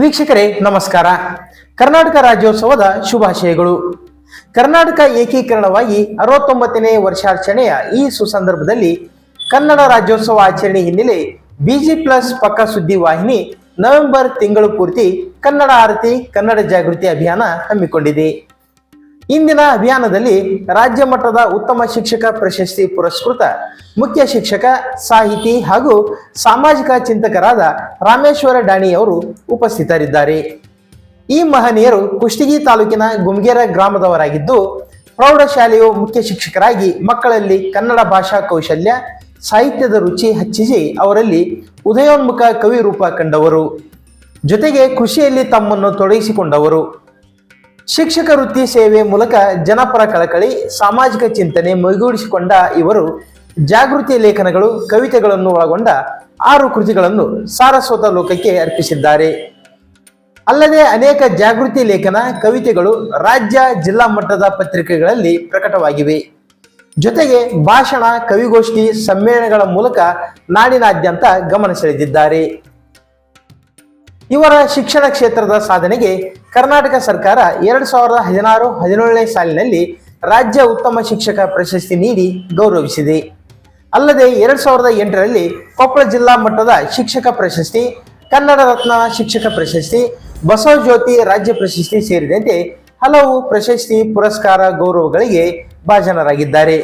ವೀಕ್ಷಕರೇ, ನಮಸ್ಕಾರ. ಕರ್ನಾಟಕ ರಾಜ್ಯೋತ್ಸವದ ಶುಭಾಶಯಗಳು. ಕರ್ನಾಟಕ ಏಕೀಕರಣವಾಗಿ ಅರವತ್ತೊಂಬತ್ತನೇ ವರ್ಷಾಚರಣೆಯ ಈ ಸುಸಂದರ್ಭದಲ್ಲಿ ಕನ್ನಡ ರಾಜ್ಯೋತ್ಸವ ಆಚರಣೆ ಹಿನ್ನೆಲೆ ಬಿಜಿ ಪ್ಲಸ್ ಪಕ್ಕ ಸುದ್ದಿ ವಾಹಿನಿ ನವೆಂಬರ್ ತಿಂಗಳು ಪೂರ್ತಿ ಕನ್ನಡ ಆರತಿ, ಕನ್ನಡ ಜಾಗೃತಿ ಅಭಿಯಾನ ಹಮ್ಮಿಕೊಂಡಿದೆ. ಇಂದಿನ ಅಭಿಯಾನದಲ್ಲಿ ರಾಜ್ಯ ಮಟ್ಟದ ಉತ್ತಮ ಶಿಕ್ಷಕ ಪ್ರಶಸ್ತಿ ಪುರಸ್ಕೃತ ಮುಖ್ಯ ಶಿಕ್ಷಕ, ಸಾಹಿತಿ ಹಾಗೂ ಸಾಮಾಜಿಕ ಚಿಂತಕರಾದ ರಾಮೇಶ್ವರ ಡಾಣಿಯವರು ಉಪಸ್ಥಿತರಿದ್ದಾರೆ. ಈ ಮಹನೀಯರು ಕುಷ್ಟಗಿ ತಾಲೂಕಿನ ಗುಮ್ಗೇರ ಗ್ರಾಮದವರಾಗಿದ್ದು, ಪ್ರೌಢಶಾಲೆಯು ಮುಖ್ಯ ಶಿಕ್ಷಕರಾಗಿ ಮಕ್ಕಳಲ್ಲಿ ಕನ್ನಡ ಭಾಷಾ ಕೌಶಲ್ಯ, ಸಾಹಿತ್ಯದ ರುಚಿ ಹಚ್ಚಿಸಿ ಅವರಲ್ಲಿ ಉದಯೋನ್ಮುಖ ಕವಿ ರೂಪ ಕಂಡವರು. ಜೊತೆಗೆ ಕೃಷಿಯಲ್ಲಿ ತಮ್ಮನ್ನು ತೊಡಗಿಸಿಕೊಂಡವರು. ಶಿಕ್ಷಕ ವೃತ್ತಿ ಸೇವೆ ಮೂಲಕ ಜನಪರ ಕಳಕಳಿ, ಸಾಮಾಜಿಕ ಚಿಂತನೆ ಮೈಗೂಡಿಸಿಕೊಂಡ ಇವರು ಜಾಗೃತಿ ಲೇಖನಗಳು, ಕವಿತೆಗಳನ್ನು ಒಳಗೊಂಡ ಆರು ಕೃತಿಗಳನ್ನು ಸಾರಸ್ವತ ಲೋಕಕ್ಕೆ ಅರ್ಪಿಸಿದ್ದಾರೆ. ಅಲ್ಲದೆ ಅನೇಕ ಜಾಗೃತಿ ಲೇಖನ, ಕವಿತೆಗಳು ರಾಜ್ಯ ಜಿಲ್ಲಾ ಮಟ್ಟದ ಪತ್ರಿಕೆಗಳಲ್ಲಿ ಪ್ರಕಟವಾಗಿವೆ. ಜೊತೆಗೆ ಭಾಷಣ, ಕವಿಗೋಷ್ಠಿ, ಸಮ್ಮೇಳನಗಳ ಮೂಲಕ ನಾಡಿನಾದ್ಯಂತ ಗಮನ ಸೆಳೆದಿದ್ದಾರೆ. ಇವರ ಶಿಕ್ಷಣ ಕ್ಷೇತ್ರದ ಸಾಧನೆಗೆ ಕರ್ನಾಟಕ ಸರ್ಕಾರ ಎರಡ್ ಸಾವಿರದ ಹದಿನಾರು ಹದಿನೇಳನೇ ಸಾಲಿನಲ್ಲಿ ರಾಜ್ಯ ಉತ್ತಮ ಶಿಕ್ಷಕ ಪ್ರಶಸ್ತಿ ನೀಡಿ ಗೌರವಿಸಿದೆ. ಅಲ್ಲದೆ ಎರಡ್ ಸಾವಿರದ ಎಂಟರಲ್ಲಿ ಕೊಪ್ಪಳ ಜಿಲ್ಲಾ ಮಟ್ಟದ ಶಿಕ್ಷಕ ಪ್ರಶಸ್ತಿ, ಕನ್ನಡ ರತ್ನ ಶಿಕ್ಷಕ ಪ್ರಶಸ್ತಿ ಬಸವ ಜ್ಯೋತಿ ರಾಜ್ಯ ಪ್ರಶಸ್ತಿ ಸೇರಿದಂತೆ ಹಲವು ಪ್ರಶಸ್ತಿ, ಪುರಸ್ಕಾರ, ಗೌರವಗಳಿಗೆ ಭಾಜನರಾಗಿದ್ದಾರೆ.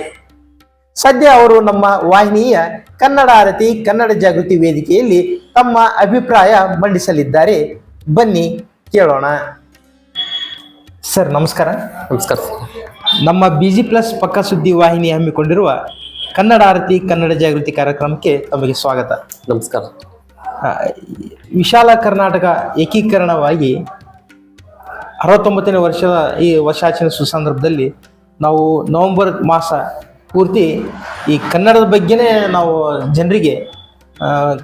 ಸದ್ಯ ಅವರು ನಮ್ಮ ವಾಹಿನಿಯ ಕನ್ನಡ ಆರತಿ ಕನ್ನಡ ಜಾಗೃತಿ ವೇದಿಕೆಯಲ್ಲಿ ತಮ್ಮ ಅಭಿಪ್ರಾಯ ಮಂಡಿಸಲಿದ್ದಾರೆ. ಬನ್ನಿ ಕೇಳೋಣ. ಸರ್ ನಮಸ್ಕಾರ. ನಮಸ್ಕಾರ. ನಮ್ಮ ಬಿಜಿ ಪ್ಲಸ್ ಪಕ್ಕ ಸುದ್ದಿ ವಾಹಿನಿ ಹಮ್ಮಿಕೊಂಡಿರುವ ಕನ್ನಡ ಆರತಿ ಕನ್ನಡ ಜಾಗೃತಿ ಕಾರ್ಯಕ್ರಮಕ್ಕೆ ತಮಗೆ ಸ್ವಾಗತ. ನಮಸ್ಕಾರ. ಆ, ವಿಶಾಲ ಕರ್ನಾಟಕ ಏಕೀಕರಣವಾಗಿ ಅರವತ್ತೊಂಬತ್ತನೇ ವರ್ಷದ ಈ ವರ್ಷಾಚರಣೆ ಸುಸಂದರ್ಭದಲ್ಲಿ ನಾವು ನವೆಂಬರ್ ಮಾಸ ಪೂರ್ತಿ ಈ ಕನ್ನಡದ ಬಗ್ಗೆನೇ ನಾವು ಜನರಿಗೆ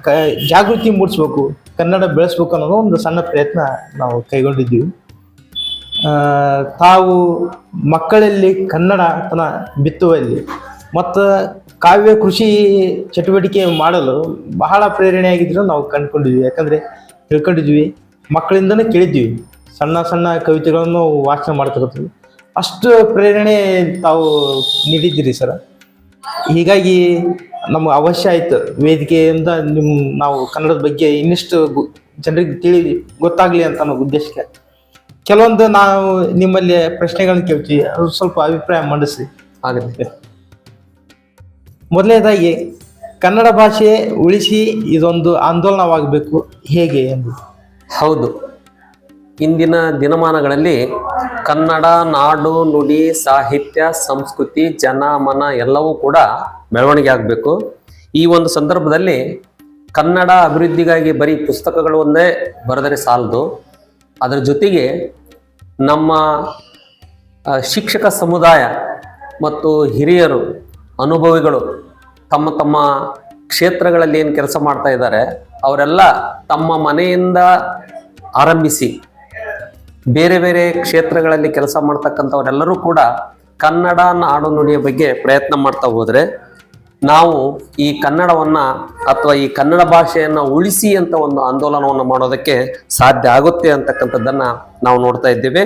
ಕ, ಜಾಗೃತಿ ಮೂಡಿಸ್ಬೇಕು, ಕನ್ನಡ ಬೆಳೆಸ್ಬೇಕು ಅನ್ನೋದು ಒಂದು ಸಣ್ಣ ಪ್ರಯತ್ನ ನಾವು ಕೈಗೊಂಡಿದ್ದೀವಿ. ತಾವು ಮಕ್ಕಳಲ್ಲಿ ಕನ್ನಡ ಕನ್ನಡತನ ಬಿತ್ತುವಲ್ಲಿ ಮತ್ತು ಕಾವ್ಯ ಕೃಷಿ ಚಟುವಟಿಕೆ ಮಾಡಲು ಬಹಳ ಪ್ರೇರಣೆಯಾಗಿದ್ರು ನಾವು ಕಂಡುಕೊಂಡಿದ್ವಿ. ಯಾಕಂದರೆ ತಿಳ್ಕೊಂಡಿದ್ವಿ, ಮಕ್ಕಳಿಂದನೇ ಕೇಳಿದ್ವಿ. ಸಣ್ಣ ಸಣ್ಣ ಕವಿತೆಗಳನ್ನು ವಾಚನ ಮಾಡ್ತಿರ್ತೀವಿ ಅಷ್ಟು ಪ್ರೇರಣೆ ತಾವು ನೀಡಿದ್ದೀರಿ ಸರ್? ಹೀಗಾಗಿ ನಮ್ಗೆ ಅವಶ್ಯ ಆಯಿತು. ವೇದಿಕೆಯಿಂದ ನಿಮ್ಮ ನಾವು ಕನ್ನಡದ ಬಗ್ಗೆ ಇನ್ನಿಷ್ಟು ಜನರಿಗೆ ತಿಳಿ ಗೊತ್ತಾಗಲಿ ಅಂತ ಅನ್ನೋ ಉದ್ದೇಶಕ್ಕೆ ಕೆಲವೊಂದು ನಾವು ನಿಮ್ಮಲ್ಲಿ ಪ್ರಶ್ನೆಗಳನ್ನ ಕೇಳ್ತೀವಿ. ಅದು ಸ್ವಲ್ಪ ಅಭಿಪ್ರಾಯ ಮಂಡಿಸಿ ಆಗುತ್ತೆ ಮೊದಲನೇದಾಗಿ ಕನ್ನಡ ಭಾಷೆ ಉಳಿಸಿ ಇದೊಂದು ಆಂದೋಲನವಾಗಬೇಕು. ಹೇಗೆ ಎಂದು? ಹೌದು. ಇಂದಿನ ದಿನಮಾನಗಳಲ್ಲಿ ಕನ್ನಡ, ನಾಡು, ನುಡಿ, ಸಾಹಿತ್ಯ, ಸಂಸ್ಕೃತಿ, ಜನ, ಮನ ಎಲ್ಲವೂ ಕೂಡ ಬೆಳವಣಿಗೆ ಆಗಬೇಕು. ಈ ಒಂದು ಸಂದರ್ಭದಲ್ಲಿ ಕನ್ನಡ ಅಭಿವೃದ್ಧಿಗಾಗಿ ಬರೀ ಪುಸ್ತಕಗಳು ಒಂದೇ ಬರೆದರೆ ಸಾಲದು. ಅದರ ಜೊತೆಗೆ ನಮ್ಮ ಶಿಕ್ಷಕ ಸಮುದಾಯ ಮತ್ತು ಹಿರಿಯರು, ಅನುಭವಿಗಳು ತಮ್ಮ ತಮ್ಮ ಕ್ಷೇತ್ರಗಳಲ್ಲಿ ಏನು ಕೆಲಸ ಮಾಡ್ತಾ ಇದ್ದಾರೆ, ಅವರೆಲ್ಲ ತಮ್ಮ ಮನೆಯಿಂದ ಆರಂಭಿಸಿ ಬೇರೆ ಬೇರೆ ಕ್ಷೇತ್ರಗಳಲ್ಲಿ ಕೆಲಸ ಮಾಡ್ತಕ್ಕಂಥವರೆಲ್ಲರೂ ಕೂಡ ಕನ್ನಡ ನಾಡು ನುಡಿಯ ಬಗ್ಗೆ ಪ್ರಯತ್ನ ಮಾಡ್ತಾ ಹೋದರೆ ನಾವು ಈ ಕನ್ನಡವನ್ನು ಅಥವಾ ಈ ಕನ್ನಡ ಭಾಷೆಯನ್ನು ಉಳಿಸಿ ಅಂತ ಒಂದು ಆಂದೋಲನವನ್ನು ಮಾಡೋದಕ್ಕೆ ಸಾಧ್ಯ ಆಗುತ್ತೆ ಅಂತಕ್ಕಂಥದ್ದನ್ನು ನಾವು ನೋಡ್ತಾ ಇದ್ದೇವೆ.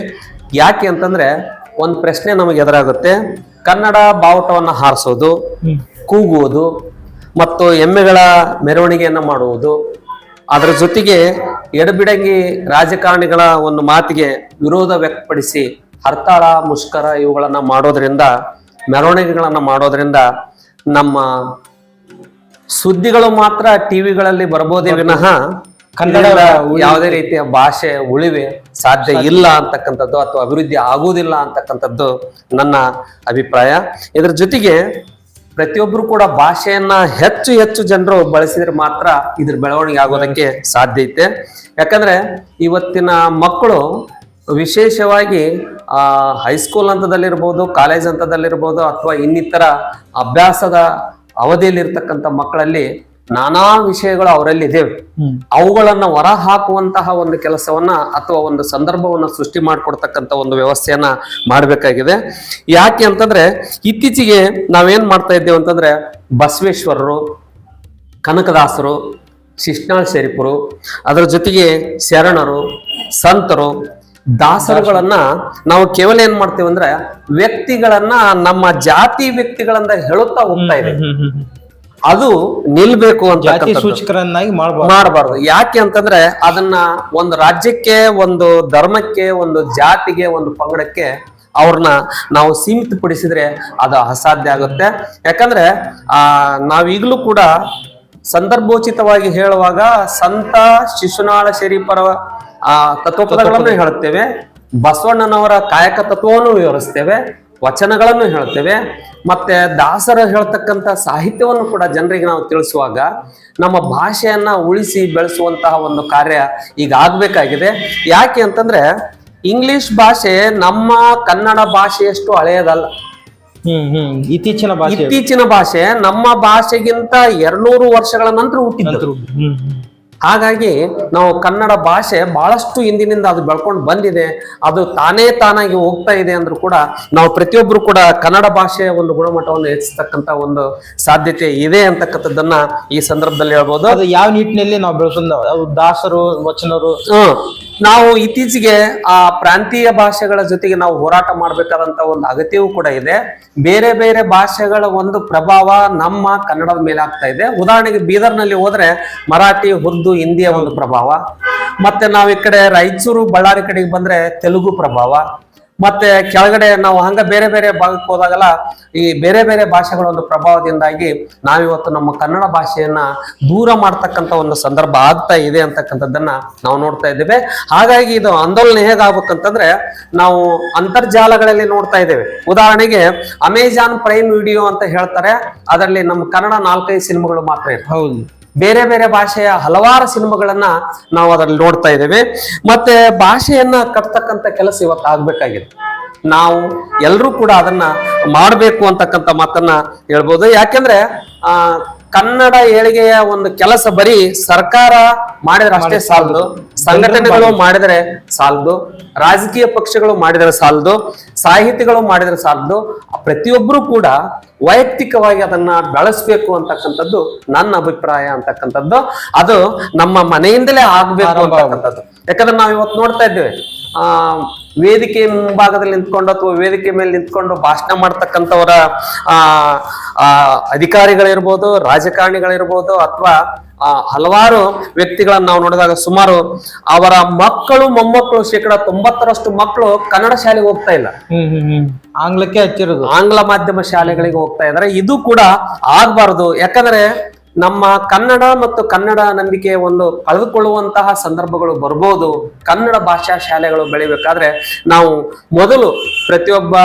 ಯಾಕೆ ಅಂತಂದರೆ ಒಂದು ಪ್ರಶ್ನೆ ನಮಗೆ ಎದುರಾಗುತ್ತೆ. ಕನ್ನಡ ಬಾವುಟವನ್ನು ಹಾರಿಸೋದು ಕೂಗುವುದು ಮತ್ತು ಎಮ್ಮೆಗಳ ಮೆರವಣಿಗೆಯನ್ನು ಮಾಡುವುದು ಅದರ ಜೊತೆಗೆ ಎಡಬಿಡಂಗಿ ರಾಜಕಾರಣಿಗಳ ಒಂದು ಮಾತಿಗೆ ವಿರೋಧ ವ್ಯಕ್ತಪಡಿಸಿ ಹರ್ತಾಳ ಮುಷ್ಕರ ಇವುಗಳನ್ನ ಮಾಡೋದ್ರಿಂದ ಮೆರವಣಿಗೆಗಳನ್ನ ಮಾಡೋದ್ರಿಂದ ನಮ್ಮ ಸುದ್ದಿಗಳು ಮಾತ್ರ ಟಿವಿಗಳಲ್ಲಿ ಬರ್ಬೋದೇ ವಿನಃ ಕನ್ನಡ ಯಾವುದೇ ರೀತಿಯ ಭಾಷೆ ಉಳಿವೆ ಸಾಧ್ಯ. ಇಲ್ಲ ಅಂತಕ್ಕಂಥದ್ದು ಅಥವಾ ಅಭಿವೃದ್ಧಿ ಆಗುವುದಿಲ್ಲ ಅಂತಕ್ಕಂಥದ್ದು ನನ್ನ ಅಭಿಪ್ರಾಯ. ಇದರ ಜೊತೆಗೆ ಪ್ರತಿಯೊಬ್ಬರು ಕೂಡ ಭಾಷೆಯನ್ನ ಹೆಚ್ಚು ಹೆಚ್ಚು ಜನರು ಬಳಸಿದ್ರೆ ಮಾತ್ರ ಇದ್ರ ಬೆಳವಣಿಗೆ ಆಗೋದಕ್ಕೆ ಸಾಧ್ಯ ಐತೆ. ಯಾಕಂದ್ರೆ ಇವತ್ತಿನ ಮಕ್ಕಳು ವಿಶೇಷವಾಗಿ, ಆ ಹೈಸ್ಕೂಲ್ ಹಂತದಲ್ಲಿರ್ಬೋದು ಕಾಲೇಜ್ ಹಂತದಲ್ಲಿರ್ಬೋದು ಅಥವಾ ಇನ್ನಿತರ ಅಭ್ಯಾಸದ ಅವಧಿಯಲ್ಲಿರ್ತಕ್ಕಂಥ ಮಕ್ಕಳಲ್ಲಿ ನಾನಾ ವಿಷಯಗಳು ಅವರಲ್ಲಿ ಇದ್ದೇವೆ. ಹ್ಮ್. ಅವುಗಳನ್ನ ಹೊರ ಹಾಕುವಂತಹ ಒಂದು ಕೆಲಸವನ್ನ ಅಥವಾ ಒಂದು ಸಂದರ್ಭವನ್ನ ಸೃಷ್ಟಿ ಮಾಡಿಕೊಡ್ತಕ್ಕಂಥ ಒಂದು ವ್ಯವಸ್ಥೆಯನ್ನ ಮಾಡಬೇಕಾಗಿದೆ. ಯಾಕೆ ಅಂತಂದ್ರೆ ಇತ್ತೀಚೆಗೆ ನಾವೇನ್ ಮಾಡ್ತಾ ಇದ್ದೇವೆ ಅಂತಂದ್ರೆ ಬಸವೇಶ್ವರರು ಕನಕದಾಸರು ಶಿಷ್ಣಾಳ್ ಶರೀಫರು ಅದರ ಜೊತೆಗೆ ಶರಣರು ಸಂತರು ದಾಸರುಗಳನ್ನ ನಾವು ಕೇವಲ ಏನ್ ಮಾಡ್ತೇವೆ ಅಂದ್ರೆ ವ್ಯಕ್ತಿಗಳನ್ನ ನಮ್ಮ ಜಾತಿ ವ್ಯಕ್ತಿಗಳಂದ ಹೇಳುತ್ತಾ ಹೋಗ್ತಾ ಇದೆ ಅದು ನಿಲ್ಬೇಕು ಜಾತಿ ಅಂತ ಸೂಚಕರನ್ನಾಗಿ ಮಾಡಬಾರ್ದು. ಮಾಡಬಾರ್ದು. ಯಾಕೆ ಅಂತಂದ್ರೆ ಅದನ್ನ ಒಂದು ರಾಜ್ಯಕ್ಕೆ ಒಂದು ಧರ್ಮಕ್ಕೆ ಒಂದು ಜಾತಿಗೆ ಒಂದು ಪಂಗಡಕ್ಕೆ ಅವ್ರನ್ನ ನಾವು ಸೀಮಿತಪಡಿಸಿದ್ರೆ ಅದು ಅಸಾಧ್ಯ ಆಗುತ್ತೆ. ಯಾಕಂದ್ರೆ ಆ ನಾವೀಗಲೂ ಕೂಡ ಸಂದರ್ಭೋಚಿತವಾಗಿ ಹೇಳುವಾಗ ಸಂತ ಶಿಶುನಾಳ ಶರೀಫರ ಆ ತತ್ವಪದಗಳನ್ನು ಹೇಳುತ್ತೇವೆ. ಬಸವಣ್ಣನವರ ಕಾಯಕ ತತ್ವವನ್ನು ವಿವರಿಸ್ತೇವೆ. ವಚನಗಳನ್ನು ಹೇಳ್ತೇವೆ. ಮತ್ತೆ ದಾಸರ ಹೇಳ್ತಕ್ಕಂಥ ಸಾಹಿತ್ಯವನ್ನು ಕೂಡ ಜನರಿಗೆ ನಾವು ತಿಳಿಸುವಾಗ ನಮ್ಮ ಭಾಷೆಯನ್ನ ಉಳಿಸಿ ಬೆಳೆಸುವಂತಹ ಒಂದು ಕಾರ್ಯ ಈಗ ಆಗ್ಬೇಕಾಗಿದೆ. ಯಾಕೆ ಅಂತಂದ್ರೆ ಇಂಗ್ಲಿಷ್ ಭಾಷೆ ನಮ್ಮ ಕನ್ನಡ ಭಾಷೆಯಷ್ಟು ಹಳೆಯದಲ್ಲ. ಇತ್ತೀಚಿನ ಭಾಷೆ ಇತ್ತೀಚಿನ ಭಾಷೆ ನಮ್ಮ ಭಾಷೆಗಿಂತ ಎರಡ್ನೂರು ವರ್ಷಗಳ ನಂತರ ಹುಟ್ಟಿದ್ರು. ಹಾಗಾಗಿ ನಾವು ಕನ್ನಡ ಭಾಷೆ ಬಹಳಷ್ಟು ಹಿಂದಿನಿಂದ ಅದು ಬೆಳ್ಕೊಂಡು ಬಂದಿದೆ. ಅದು ತಾನೇ ತಾನಾಗಿ ಹೋಗ್ತಾ ಇದೆ ಅಂದ್ರೂ ಕೂಡ ನಾವು ಪ್ರತಿಯೊಬ್ಬರು ಕೂಡ ಕನ್ನಡ ಭಾಷೆಯ ಒಂದು ಗುಣಮಟ್ಟವನ್ನು ಹೆಚ್ಚಿಸ್ತಕ್ಕಂಥ ಒಂದು ಸಾಧ್ಯತೆ ಇದೆ ಅಂತಕ್ಕಂಥದ್ದನ್ನ ಈ ಸಂದರ್ಭದಲ್ಲಿ ಹೇಳ್ಬೋದು. ಅದು ಯಾವ ನಿಟ್ಟಿನಲ್ಲಿ ನಾವು ಬೆಳೆಸೋದು ದಾಸರು ವಚನರು? ನಾವು ಇತ್ತೀಚೆಗೆ ಆ ಪ್ರಾಂತೀಯ ಭಾಷೆಗಳ ಜೊತೆಗೆ ನಾವು ಹೋರಾಟ ಮಾಡಬೇಕಾದಂತ ಒಂದು ಅಗತ್ಯವೂ ಕೂಡ ಇದೆ. ಬೇರೆ ಬೇರೆ ಭಾಷೆಗಳ ಒಂದು ಪ್ರಭಾವ ನಮ್ಮ ಕನ್ನಡದ ಮೇಲೆ ಆಗ್ತಾ ಇದೆ. ಉದಾಹರಣೆಗೆ ಬೀದರ್ನಲ್ಲಿ ಹೋದ್ರೆ ಮರಾಠಿ ಉರ್ದು ಹಿಂದಿಯ ಒಂದು ಪ್ರಭಾವ. ಮತ್ತೆ ನಾವು ಈ ಕಡೆ ರಾಯಚೂರು, ಬಳ್ಳಾರಿ ಕಡೆಗೆ ಬಂದ್ರೆ ತೆಲುಗು ಪ್ರಭಾವ. ಮತ್ತೆ ಕೆಳಗಡೆ ನಾವು ಹಂಗ ಬೇರೆ ಬೇರೆ ಭಾಗಕ್ಕೆ ಹೋದಾಗಲ್ಲ ಈ ಬೇರೆ ಬೇರೆ ಭಾಷೆಗಳ ಒಂದು ಪ್ರಭಾವದಿಂದಾಗಿ ನಾವಿವತ್ತು ನಮ್ಮ ಕನ್ನಡ ಭಾಷೆಯನ್ನ ದೂರ ಮಾಡ್ತಕ್ಕಂಥ ಒಂದು ಸಂದರ್ಭ ಆಗ್ತಾ ಇದೆ ಅಂತಕ್ಕಂಥದ್ದನ್ನ ನಾವು ನೋಡ್ತಾ ಇದ್ದೇವೆ. ಹಾಗಾಗಿ ಇದು ಆಂದೋಲನ ಹೇಗಾಗ್ಬೇಕಂತಂದ್ರೆ ನಾವು ಅಂತರ್ಜಾಲಗಳಲ್ಲಿ ನೋಡ್ತಾ ಇದ್ದೇವೆ. ಉದಾಹರಣೆಗೆ ಅಮೆಜಾನ್ ಪ್ರೈಮ್ ವಿಡಿಯೋ ಅಂತ ಹೇಳ್ತಾರೆ. ಅದರಲ್ಲಿ ನಮ್ಮ ಕನ್ನಡ ನಾಲ್ಕೈದು ಸಿನಿಮಾಗಳು ಮಾತ್ರ ಇರ್ತವೆ. ಹೌದು. ಬೇರೆ ಬೇರೆ ಭಾಷೆಯ ಹಲವಾರು ಸಿನಿಮಾಗಳನ್ನ ನಾವು ಅದರಲ್ಲಿ ನೋಡ್ತಾ ಇದ್ದೇವೆ. ಮತ್ತೆ ಭಾಷೆಯನ್ನ ಕಟ್ತಕ್ಕಂಥ ಕೆಲಸ ಇವತ್ತು ಆಗ್ಬೇಕಾಗಿದೆ. ನಾವು ಎಲ್ಲರೂ ಕೂಡ ಅದನ್ನ ಮಾಡಬೇಕು ಅಂತಕ್ಕಂಥ ಮಾತನ್ನ ಹೇಳ್ಬೋದು. ಯಾಕೆಂದ್ರೆ, ಆ ಕನ್ನಡ ಏಳಿಗೆಯ ಒಂದು ಕೆಲಸ ಬರೀ ಸರ್ಕಾರ ಮಾಡಿದ್ರೆ ಅಷ್ಟೇ ಸಾಲದು ಸಂಘಟನೆಗಳು ಮಾಡಿದರೆ ಸಾಲದು ರಾಜಕೀಯ ಪಕ್ಷಗಳು ಮಾಡಿದರೆ ಸಾಲದು ಸಾಹಿತಿಗಳು ಮಾಡಿದರೆ ಸಾಲದು ಪ್ರತಿಯೊಬ್ಬರು ಕೂಡ ವೈಯಕ್ತಿಕವಾಗಿ ಅದನ್ನ ಬೆಳೆಸ್ಬೇಕು ಅಂತಕ್ಕಂಥದ್ದು ನನ್ನ ಅಭಿಪ್ರಾಯ ಅಂತಕ್ಕಂಥದ್ದು. ಅದು ನಮ್ಮ ಮನೆಯಿಂದಲೇ ಆಗ್ಬೇಕು ಅಂತಕ್ಕಂಥದ್ದು. ಯಾಕಂದ್ರೆ ನಾವ್ ಇವತ್ತು ನೋಡ್ತಾ ಇದ್ದೇವೆ ಆ ವೇದಿಕೆ ಮುಂಭಾಗದಲ್ಲಿ ನಿಂತ್ಕೊಂಡು ಅಥವಾ ವೇದಿಕೆ ಮೇಲೆ ನಿಂತ್ಕೊಂಡು ಭಾಷಣ ಮಾಡ್ತಕ್ಕಂಥವರ ಅಧಿಕಾರಿಗಳಿರ್ಬೋದು ರಾಜಕಾರಣಿಗಳಿರ್ಬೋದು ಅಥವಾ ಆ, ಹಲವಾರು ವ್ಯಕ್ತಿಗಳನ್ನ ನಾವು ನೋಡಿದಾಗ ಸುಮಾರು ಅವರ ಮಕ್ಕಳು ಮೊಮ್ಮಕ್ಕಳು ಶೇಕಡ ತೊಂಬತ್ತರಷ್ಟು ಮಕ್ಕಳು ಕನ್ನಡ ಶಾಲೆಗೆ ಹೋಗ್ತಾ ಇಲ್ಲ. ಆಂಗ್ಲಕ್ಕೆ ಹಚ್ಚಿರೋದು. ಆಂಗ್ಲ ಮಾಧ್ಯಮ ಶಾಲೆಗಳಿಗೆ ಹೋಗ್ತಾ ಇದಾರೆ ಇದು ಕೂಡ ಆಗ್ಬಾರ್ದು. ಯಾಕಂದ್ರೆ ನಮ್ಮ ಕನ್ನಡ ಮತ್ತು ಕನ್ನಡ ನಂಬಿಕೆ ಒಂದು ಕಳೆದುಕೊಳ್ಳುವಂತಹ ಸಂದರ್ಭಗಳು ಬರ್ಬೋದು. ಕನ್ನಡ ಭಾಷಾ ಶಾಲೆಗಳು ಬೆಳಿಬೇಕಾದ್ರೆ ನಾವು ಮೊದಲು ಪ್ರತಿಯೊಬ್ಬ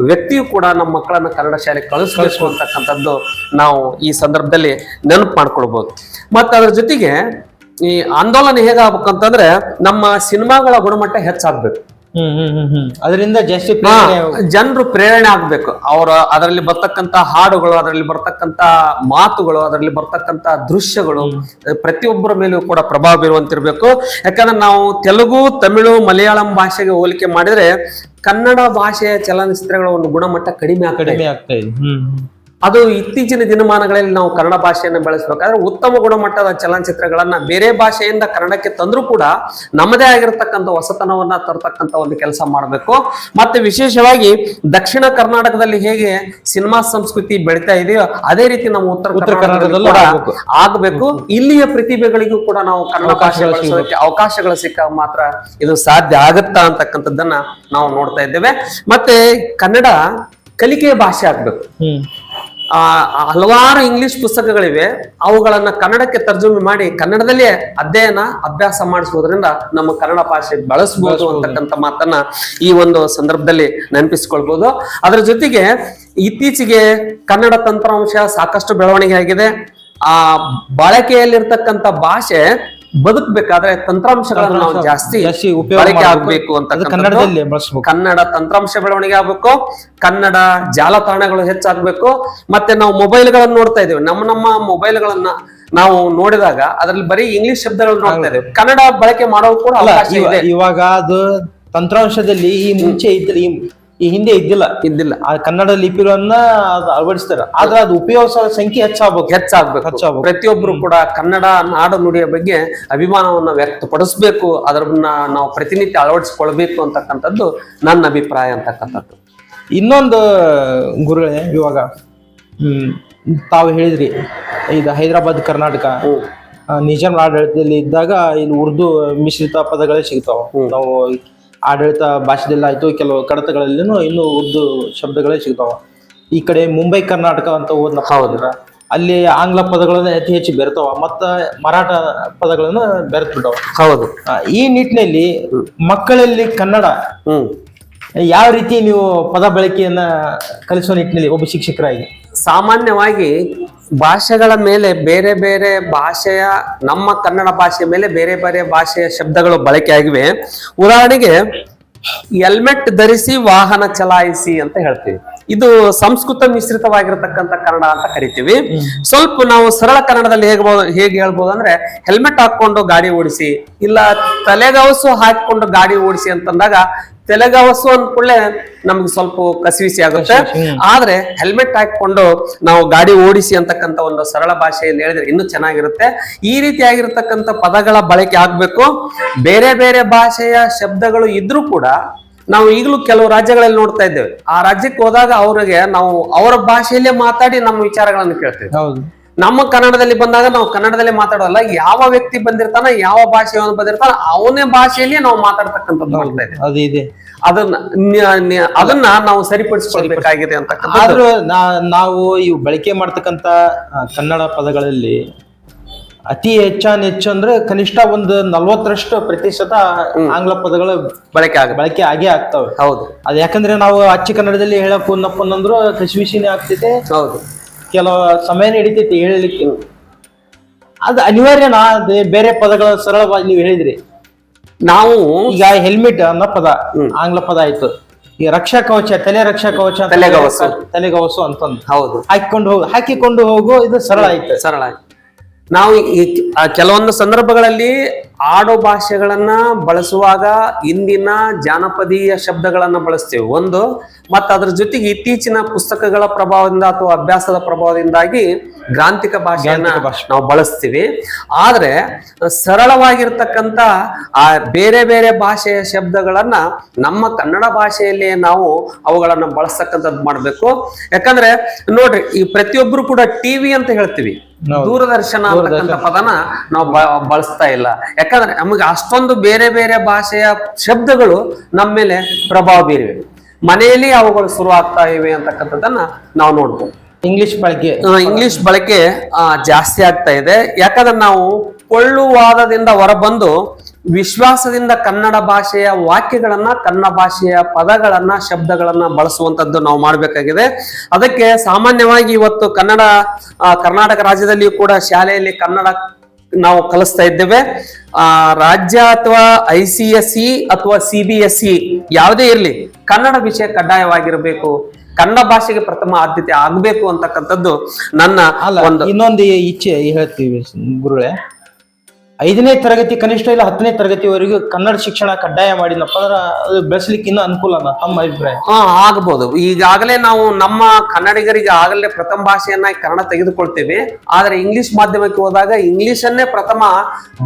ವ್ಯಕ್ತಿಯು ಕೂಡ ನಮ್ಮ ಮಕ್ಕಳನ್ನ ಕನ್ನಡ ಶಾಲೆಗೆ ಕಳಿಸ್ಬೇಕು ನಾವು ಈ ಸಂದರ್ಭದಲ್ಲಿ ನೆನಪು ಮಾಡ್ಕೊಳ್ಬಹುದು ಮತ್ತು ಅದ್ರ ಜೊತೆಗೆ ಈ ಆಂದೋಲನ ಹೇಗಾಗಬೇಕಂತಂದ್ರೆ ನಮ್ಮ ಸಿನಿಮಾಗಳ ಗುಣಮಟ್ಟ ಹೆಚ್ಚಾಗ್ಬೇಕು. ಅದರಿಂದ ಜಾಸ್ತಿ ಪ್ರೇರಣೆ ಜನರು ಪ್ರೇರಣೆ ಆಗ್ಬೇಕು. ಅವರ ಅದರಲ್ಲಿ ಬರ್ತಕ್ಕಂತ ಹಾಡುಗಳು ಅದರಲ್ಲಿ ಬರ್ತಕ್ಕಂತ ಮಾತುಗಳು ಅದರಲ್ಲಿ ಬರ್ತಕ್ಕಂತ ದೃಶ್ಯಗಳು ಪ್ರತಿಯೊಬ್ಬರ ಮೇಲೂ ಕೂಡ ಪ್ರಭಾವ ಬೀರುವಂತಿರ್ಬೇಕು. ಯಾಕಂದ್ರೆ ನಾವು ತೆಲುಗು ತಮಿಳು ಮಲಯಾಳಂ ಭಾಷೆಗೆ ಹೋಲಿಕೆ ಮಾಡಿದ್ರೆ ಕನ್ನಡ ಭಾಷೆಯ ಚಲನಚಿತ್ರಗಳ ಒಂದು ಗುಣಮಟ್ಟ ಕಡಿಮೆ ಆಗ್ತಾ ಇದೆ. ಅದು ಇತ್ತೀಚಿನ ದಿನಮಾನಗಳಲ್ಲಿ ನಾವು ಕನ್ನಡ ಭಾಷೆಯನ್ನು ಬೆಳೆಸಬೇಕಾದ್ರೆ ಉತ್ತಮ ಗುಣಮಟ್ಟದ ಚಲನಚಿತ್ರಗಳನ್ನ ಬೇರೆ ಭಾಷೆಯಿಂದ ಕನ್ನಡಕ್ಕೆ ತಂದರೂ ಕೂಡ ನಮ್ಮದೇ ಆಗಿರತಕ್ಕಂಥ ಹೊಸತನವನ್ನ ತರತಕ್ಕಂಥ ಒಂದು ಕೆಲಸ ಮಾಡಬೇಕು. ಮತ್ತೆ ವಿಶೇಷವಾಗಿ ದಕ್ಷಿಣ ಕರ್ನಾಟಕದಲ್ಲಿ ಹೇಗೆ ಸಿನಿಮಾ ಸಂಸ್ಕೃತಿ ಬೆಳಿತಾ ಇದೆಯೋ ಅದೇ ರೀತಿ ನಮ್ಮ ಉತ್ತರ ಉತ್ತರ ಕರ್ನಾಟಕದಲ್ಲೂ ಆಗ್ಬೇಕು. ಇಲ್ಲಿಯ ಪ್ರತಿಭೆಗಳಿಗೂ ಕೂಡ ನಾವು ಕನ್ನಡ ಭಾಷೆ ಅವಕಾಶಗಳು ಬಳಸೋದಕ್ಕೆ ಅವಕಾಶಗಳು ಸಿಕ್ಕಾಗ ಮಾತ್ರ ಇದು ಸಾಧ್ಯ ಆಗುತ್ತಾ ಅಂತಕ್ಕಂಥದ್ದನ್ನ ನಾವು ನೋಡ್ತಾ ಇದ್ದೇವೆ. ಮತ್ತೆ ಕನ್ನಡ ಕಲಿಕೆಯ ಭಾಷೆ ಆಗ್ಬೇಕು. ಹಲವಾರು ಇಂಗ್ಲಿಷ್ ಪುಸ್ತಕಗಳಿವೆ. ಅವುಗಳನ್ನ ಕನ್ನಡಕ್ಕೆ ತರ್ಜುಮೆ ಮಾಡಿ ಕನ್ನಡದಲ್ಲೇ ಅಧ್ಯಯನ ಅಭ್ಯಾಸ ಮಾಡಿಸುವುದರಿಂದ ನಮ್ಮ ಕನ್ನಡ ಭಾಷೆ ಬಳಸಬಹುದು ಅಂತಕ್ಕಂಥ ಮಾತನ್ನ ಈ ಒಂದು ಸಂದರ್ಭದಲ್ಲಿ ನೆನಪಿಸಿಕೊಳ್ಬಹುದು ಅದರ ಜೊತೆಗೆ ಇತ್ತೀಚೆಗೆ ಕನ್ನಡ ತಂತ್ರಾಂಶ ಸಾಕಷ್ಟು ಬೆಳವಣಿಗೆ ಆಗಿದೆ ಆ ಬಳಕೆಯಲ್ಲಿರ್ತಕ್ಕಂಥ ಭಾಷೆ ಬದುಕಬೇಕಾದ್ರೆ ತಂತ್ರಾಂಶಗಳನ್ನು ನಾವು ಜಾಸ್ತಿ ಬಳಕೆ. ಆಗ್ಬೇಕು ಅಂತ ಕನ್ನಡದಲ್ಲಿ ಕನ್ನಡ ತಂತ್ರಾಂಶ ಬೆಳವಣಿಗೆ ಆಗ್ಬೇಕು. ಕನ್ನಡ ಜಾಲತಾಣಗಳು ಹೆಚ್ಚಾಗ್ಬೇಕು. ಮತ್ತೆ ನಾವು ಮೊಬೈಲ್ಗಳನ್ನು ನೋಡ್ತಾ ಇದ್ದೇವೆ. ನಮ್ಮ ನಮ್ಮ ಮೊಬೈಲ್ಗಳನ್ನ ನಾವು ನೋಡಿದಾಗ ಅದರಲ್ಲಿ ಬರೀ ಇಂಗ್ಲಿಷ್ ಶಬ್ದಗಳು ನೋಡ್ತಾ ಇದ್ದೇವೆ. ಕನ್ನಡ ಬಳಕೆ ಮಾಡೋದು ಕೂಡ ಇವಾಗ ಅದು ತಂತ್ರಾಂಶದಲ್ಲಿ ಈ ಮುಂಚೆ ಇದ್ರೆ ಈ ಹಿಂದೆ ಇದ್ದಿಲ್ಲ. ಇದ್ದಿಲ್ಲ. ಆ ಕನ್ನಡ ಲಿಪಿಗಳನ್ನ ಅದು ಅಳವಡಿಸ್ತಾರ. ಆದ್ರೆ ಅದು ಉಪಯೋಗಿಸೋ ಸಂಖ್ಯೆ ಹೆಚ್ಚಾಗ್ಬೇಕು. ಹೆಚ್ಚಾಗ್ಬೇಕು. ಹೆಚ್ಚಾಗ್ಬೇಕು. ಪ್ರತಿಯೊಬ್ಬರು ಕೂಡ ಕನ್ನಡ ನಾಡು ನುಡಿಯ ಬಗ್ಗೆ ಅಭಿಮಾನವನ್ನ ವ್ಯಕ್ತಪಡಿಸ್ಬೇಕು. ಅದನ್ನ ನಾವು ಪ್ರತಿನಿತ್ಯ ಅಳವಡಿಸ್ಕೊಳ್ಬೇಕು ಅಂತಕ್ಕಂಥದ್ದು ನನ್ನ ಅಭಿಪ್ರಾಯ ಅಂತಕ್ಕಂಥದ್ದು. ಇನ್ನೊಂದು ಗುರುಗಳೇ ಇವಾಗ ಹ್ಮ್ ತಾವು ಹೇಳಿದ್ರಿ ಇದು ಹೈದರಾಬಾದ್ ಕರ್ನಾಟಕ. ನಿಜಾಮ್ ಆಡಳಿತದಲ್ಲಿ ಇದ್ದಾಗ ಇಲ್ಲಿ ಉರ್ದು ಮಿಶ್ರಿತ ಪದಗಳೇ ಸಿಗ್ತಾವ. ನಾವು ಆಡಳಿತ ಭಾಷೆದಲ್ಲಿ ಆಯ್ತು ಕೆಲವು ಕಡತಗಳಲ್ಲಿನೂ ಇನ್ನು ಉರ್ದು ಶಬ್ದಗಳೇ ಸಿಗ್ತಾವ. ಈ ಕಡೆ ಮುಂಬೈ ಕರ್ನಾಟಕ ಅಂತ ಹೋದ್ನಪ್ಪ ಹೌದ್ರ ಅಲ್ಲಿ ಆಂಗ್ಲ ಪದಗಳನ್ನ ಅತಿ ಹೆಚ್ಚು ಬೆರ್ತಾವ ಮತ್ತ ಮರಾಠ ಪದಗಳನ್ನ ಬೆರೆತು ಬಿಟ್ಟಾವ ಹೌದು ಈ ನಿಟ್ಟಿನಲ್ಲಿ ಮಕ್ಕಳಲ್ಲಿ ಕನ್ನಡ ಯಾವ ರೀತಿ ನೀವು ಪದ ಬಳಕೆಯನ್ನ ಕಲಿಸುವ ನಿಟ್ಟಿನಲ್ಲಿ ಒಬ್ಬ ಶಿಕ್ಷಕರಾಗಿ? ಸಾಮಾನ್ಯವಾಗಿ ಭಾಷೆಗಳ ಮೇಲೆ ಬೇರೆ ಬೇರೆ ಭಾಷೆಯ, ನಮ್ಮ ಕನ್ನಡ ಭಾಷೆಯ ಮೇಲೆ ಬೇರೆ ಬೇರೆ ಭಾಷೆಯ ಶಬ್ದಗಳು ಬಳಕೆ ಆಗಿವೆ. ಉದಾಹರಣೆಗೆ ಹೆಲ್ಮೆಟ್ ಧರಿಸಿ ವಾಹನ ಚಲಾಯಿಸಿ ಅಂತ ಹೇಳ್ತೀವಿ. ಇದು ಸಂಸ್ಕೃತ ಮಿಶ್ರಿತವಾಗಿರತಕ್ಕಂತ ಕನ್ನಡ ಅಂತ ಕರಿತೀವಿ. ಸ್ವಲ್ಪ ನಾವು ಸರಳ ಕನ್ನಡದಲ್ಲಿ ಹೇಗಬಹುದು ಹೇಗೆ ಹೇಳ್ಬೋದು ಅಂದ್ರೆ ಹೆಲ್ಮೆಟ್ ಹಾಕೊಂಡು ಗಾಡಿ ಓಡಿಸಿ ಇಲ್ಲ ತಲೆಗವಸು ಹಾಕಿಕೊಂಡು ಗಾಡಿ ಓಡಿಸಿ ಅಂತಂದಾಗ ತಲೆಗವಸು ಅಂದ ಕೂಡಲೇ ನಮ್ಗೆ ಸ್ವಲ್ಪ ಕಸಿವಿಸಿ ಆಗುತ್ತೆ. ಆದ್ರೆ ಹೆಲ್ಮೆಟ್ ಹಾಕೊಂಡು ನಾವು ಗಾಡಿ ಓಡಿಸಿ ಅಂತಕ್ಕಂತ ಒಂದು ಸರಳ ಭಾಷೆಯಲ್ಲಿ ಹೇಳಿದ್ರೆ ಇನ್ನೂ ಚೆನ್ನಾಗಿರುತ್ತೆ. ಈ ರೀತಿಯಾಗಿರ್ತಕ್ಕಂಥ ಪದಗಳ ಬಳಕೆ ಆಗ್ಬೇಕು. ಬೇರೆ ಬೇರೆ ಭಾಷೆಯ ಶಬ್ದಗಳು ಇದ್ರೂ ಕೂಡ ನಾವು ಈಗಲೂ ಕೆಲವು ರಾಜ್ಯಗಳಲ್ಲಿ ನೋಡ್ತಾ ಇದ್ದೇವೆ. ಆ ರಾಜ್ಯಕ್ಕೆ ಹೋದಾಗ ಅವರಿಗೆ ನಾವು ಅವರ ಭಾಷೆಯಲ್ಲೇ ಮಾತಾಡಿ ನಮ್ಮ ವಿಚಾರಗಳನ್ನು ಕೇಳ್ತೇವೆ. ಹೌದು. ನಮ್ಮ ಕನ್ನಡದಲ್ಲಿ ಬಂದಾಗ ನಾವು ಕನ್ನಡದಲ್ಲಿ ಮಾತಾಡೋಲ್ಲ ಯಾವ ವ್ಯಕ್ತಿ ಬಂದಿರ್ತಾನ ಯಾವ ಭಾಷೆಯವನು ಬಂದಿರ್ತಾನ ಅವನೇ ಭಾಷೆಯಲ್ಲಿ ನಾವು ಮಾತಾಡ್ತಕ್ಕಂಥದ್ದು ಮಾಡ್ತಾ ಅದು ಇದೆ. ಅದನ್ನ ಅದನ್ನ ನಾವು ಸರಿಪಡಿಸ್ಕೊಳ್ಬೇಕಾಗಿದೆ ಅಂತ ಆದ್ರೂ ನಾವು ಇವು ಬಳಕೆ ಮಾಡ್ತಕ್ಕಂತ ಕನ್ನಡ ಪದಗಳಲ್ಲಿ ಅತಿ ಹೆಚ್ಚಾನ್ ಹೆಚ್ಚು ಅಂದ್ರೆ ಕನಿಷ್ಠ ಒಂದು ನಲ್ವತ್ತರಷ್ಟು ಪ್ರತಿಶತ ಆಂಗ್ಲ ಪದಗಳು ಬಳಕೆ ಆಗ ಬಳಕೆ ಆಗೇ ಆಗ್ತವೆ. ಹೌದು. ಅದ್ ಯಾಕಂದ್ರೆ ನಾವು ಅಚ್ಚ ಕನ್ನಡದಲ್ಲಿ ಹೇಳಕ್ ಒಂದಪ್ಪ ಅಂದ್ರು ಕಸಿವಿಸಿನೇ ಆಗ್ತೈತೆ. ಹೌದು. ಕೆಲವು ಸಮಯ ಹಿಡಿತೈತಿ ಹೇಳಲಿಕ್ಕೆ. ಅದು ಅನಿವಾರ್ಯನಾ ಅದೇ ಬೇರೆ ಪದಗಳ ಸರಳವಾಗಿ ನೀವು ಹೇಳಿದ್ರಿ. ನಾವು ಈಗ ಹೆಲ್ಮೆಟ್ ಅನ್ನೋ ಪದ ಆಂಗ್ಲ ಪದ ಆಯ್ತು. ಈ ರಕ್ಷಾ ಕವಚ ತಲೆ ರಕ್ಷಾ ಕವಚ ಅಂತ ತಲೆಗವಸು. ತಲೆಗವಸು ಅಂತಂದು. ಹೌದು. ಹಾಕಿಕೊಂಡು ಹೋಗು ಹಾಕಿಕೊಂಡು ಹೋಗು ಇದು ಸರಳ ಆಯ್ತು. ಸರಳ ನಾವು ಈ ಕೆಲವೊಂದು ಸಂದರ್ಭಗಳಲ್ಲಿ ಆಡು ಭಾಷೆಗಳನ್ನ ಬಳಸುವಾಗ ಇಂದಿನ ಜಾನಪದೀಯ ಶಬ್ದಗಳನ್ನ ಬಳಸ್ತೇವೆ. ಒಂದು ಮತ್ತು ಅದ್ರ ಜೊತೆಗೆ ಇತ್ತೀಚಿನ ಪುಸ್ತಕಗಳ ಪ್ರಭಾವದಿಂದ ಅಥವಾ ಅಭ್ಯಾಸದ ಪ್ರಭಾವದಿಂದಾಗಿ ಗ್ರಾಂಥಿಕ ಭಾಷೆಯನ್ನ ನಾವು ಬಳಸ್ತೀವಿ. ಆದರೆ ಸರಳವಾಗಿರ್ತಕ್ಕಂಥ ಆ ಬೇರೆ ಬೇರೆ ಭಾಷೆಯ ಶಬ್ದಗಳನ್ನ ನಮ್ಮ ಕನ್ನಡ ಭಾಷೆಯಲ್ಲಿ ನಾವು ಅವುಗಳನ್ನು ಬಳಸ್ತಕ್ಕಂಥದ್ದು ಮಾಡಬೇಕು. ಯಾಕಂದ್ರೆ ನೋಡ್ರಿ ಈ ಪ್ರತಿಯೊಬ್ರು ಕೂಡ ಟಿವಿ ಅಂತ ಹೇಳ್ತೀವಿ. ದೂರದರ್ಶನ ಅಂತಕ್ಕಂಥ ಪದನ ನಾವು ಬಳಸ್ತಾ ಇಲ್ಲ. ಯಾಕಂದ್ರೆ ನಮಗೆ ಅಷ್ಟೊಂದು ಬೇರೆ ಬೇರೆ ಭಾಷೆಯ ಶಬ್ದಗಳು ನಮ್ಮ ಮೇಲೆ ಪ್ರಭಾವ ಬೀರಿವೆ. ಮನೆಯಲ್ಲಿ ಅವುಗಳು ಶುರು ಆಗ್ತಾ ಇವೆ ಅಂತಕ್ಕಂಥದ್ದನ್ನ ನಾವು ನೋಡ್ಬೋದು. ಇಂಗ್ಲಿಷ್ ಬಳಕೆ. ಇಂಗ್ಲಿಷ್ ಬಳಕೆ ಜಾಸ್ತಿ ಆಗ್ತಾ ಇದೆ. ಯಾಕಂದ್ರೆ ನಾವು ಕೊಳ್ಳುವಾದದಿಂದ ಹೊರಬಂದು ವಿಶ್ವಾಸದಿಂದ ಕನ್ನಡ ಭಾಷೆಯ ವಾಕ್ಯಗಳನ್ನ ಕನ್ನಡ ಭಾಷೆಯ ಪದಗಳನ್ನ ಶಬ್ದಗಳನ್ನ ಬಳಸುವಂತದ್ದು ನಾವು ಮಾಡಬೇಕಾಗಿದೆ. ಅದಕ್ಕೆ ಸಾಮಾನ್ಯವಾಗಿ ಇವತ್ತು ಕನ್ನಡ ಕರ್ನಾಟಕ ರಾಜ್ಯದಲ್ಲಿಯೂ ಕೂಡ ಶಾಲೆಯಲ್ಲಿ ಕನ್ನಡ ನಾವು ಕಲಿಸ್ತಾ ಇದ್ದೇವೆ. ಆ ರಾಜ್ಯ ಅಥವಾ ಐ ಸಿ ಎಸ್ ಸಿ ಅಥವಾ ಸಿ ಬಿ ಎಸ್ ಇ ಯಾವುದೇ ಇರಲಿ ಕನ್ನಡ ವಿಷಯ ಕಡ್ಡಾಯವಾಗಿರಬೇಕು. ಕನ್ನಡ ಭಾಷೆಗೆ ಪ್ರಥಮ ಆದ್ಯತೆ ಆಗಬೇಕು ಅಂತಕ್ಕಂಥದ್ದು ನನ್ನ ಒಂದು ಇನ್ನೊಂದು ಇಚ್ಛೆ ಹೇಳ್ತೀವಿ ಗುರುಗಳೇ. ಐದನೇ ತರಗತಿ, ಕನಿಷ್ಠ ಇಲ್ಲ ಹತ್ತನೇ ತರಗತಿವರೆಗೂ ಕನ್ನಡ ಶಿಕ್ಷಣ ಕಡ್ಡಾಯ ಮಾಡಿದ್ನಪ್ಪ. ಅಂದ್ರೆ ಅದು ಬೆಳೆಸ್ಲಿಕ್ಕೆ ಇನ್ನೂ ಅನುಕೂಲನ ತಮ್ಮ ಅಭಿಪ್ರಾಯ? ಹಾ, ಆಗ್ಬೋದು. ಈಗಾಗಲೇ ನಾವು ನಮ್ಮ ಕನ್ನಡಿಗರಿಗೆ ಆಗಲೇ ಪ್ರಥಮ ಭಾಷೆಯನ್ನಾಗಿ ಕನ್ನಡ ತೆಗೆದುಕೊಳ್ತೇವೆ. ಆದ್ರೆ ಇಂಗ್ಲಿಷ್ ಮಾಧ್ಯಮಕ್ಕೆ ಹೋದಾಗ ಇಂಗ್ಲಿಷನ್ನೇ ಪ್ರಥಮ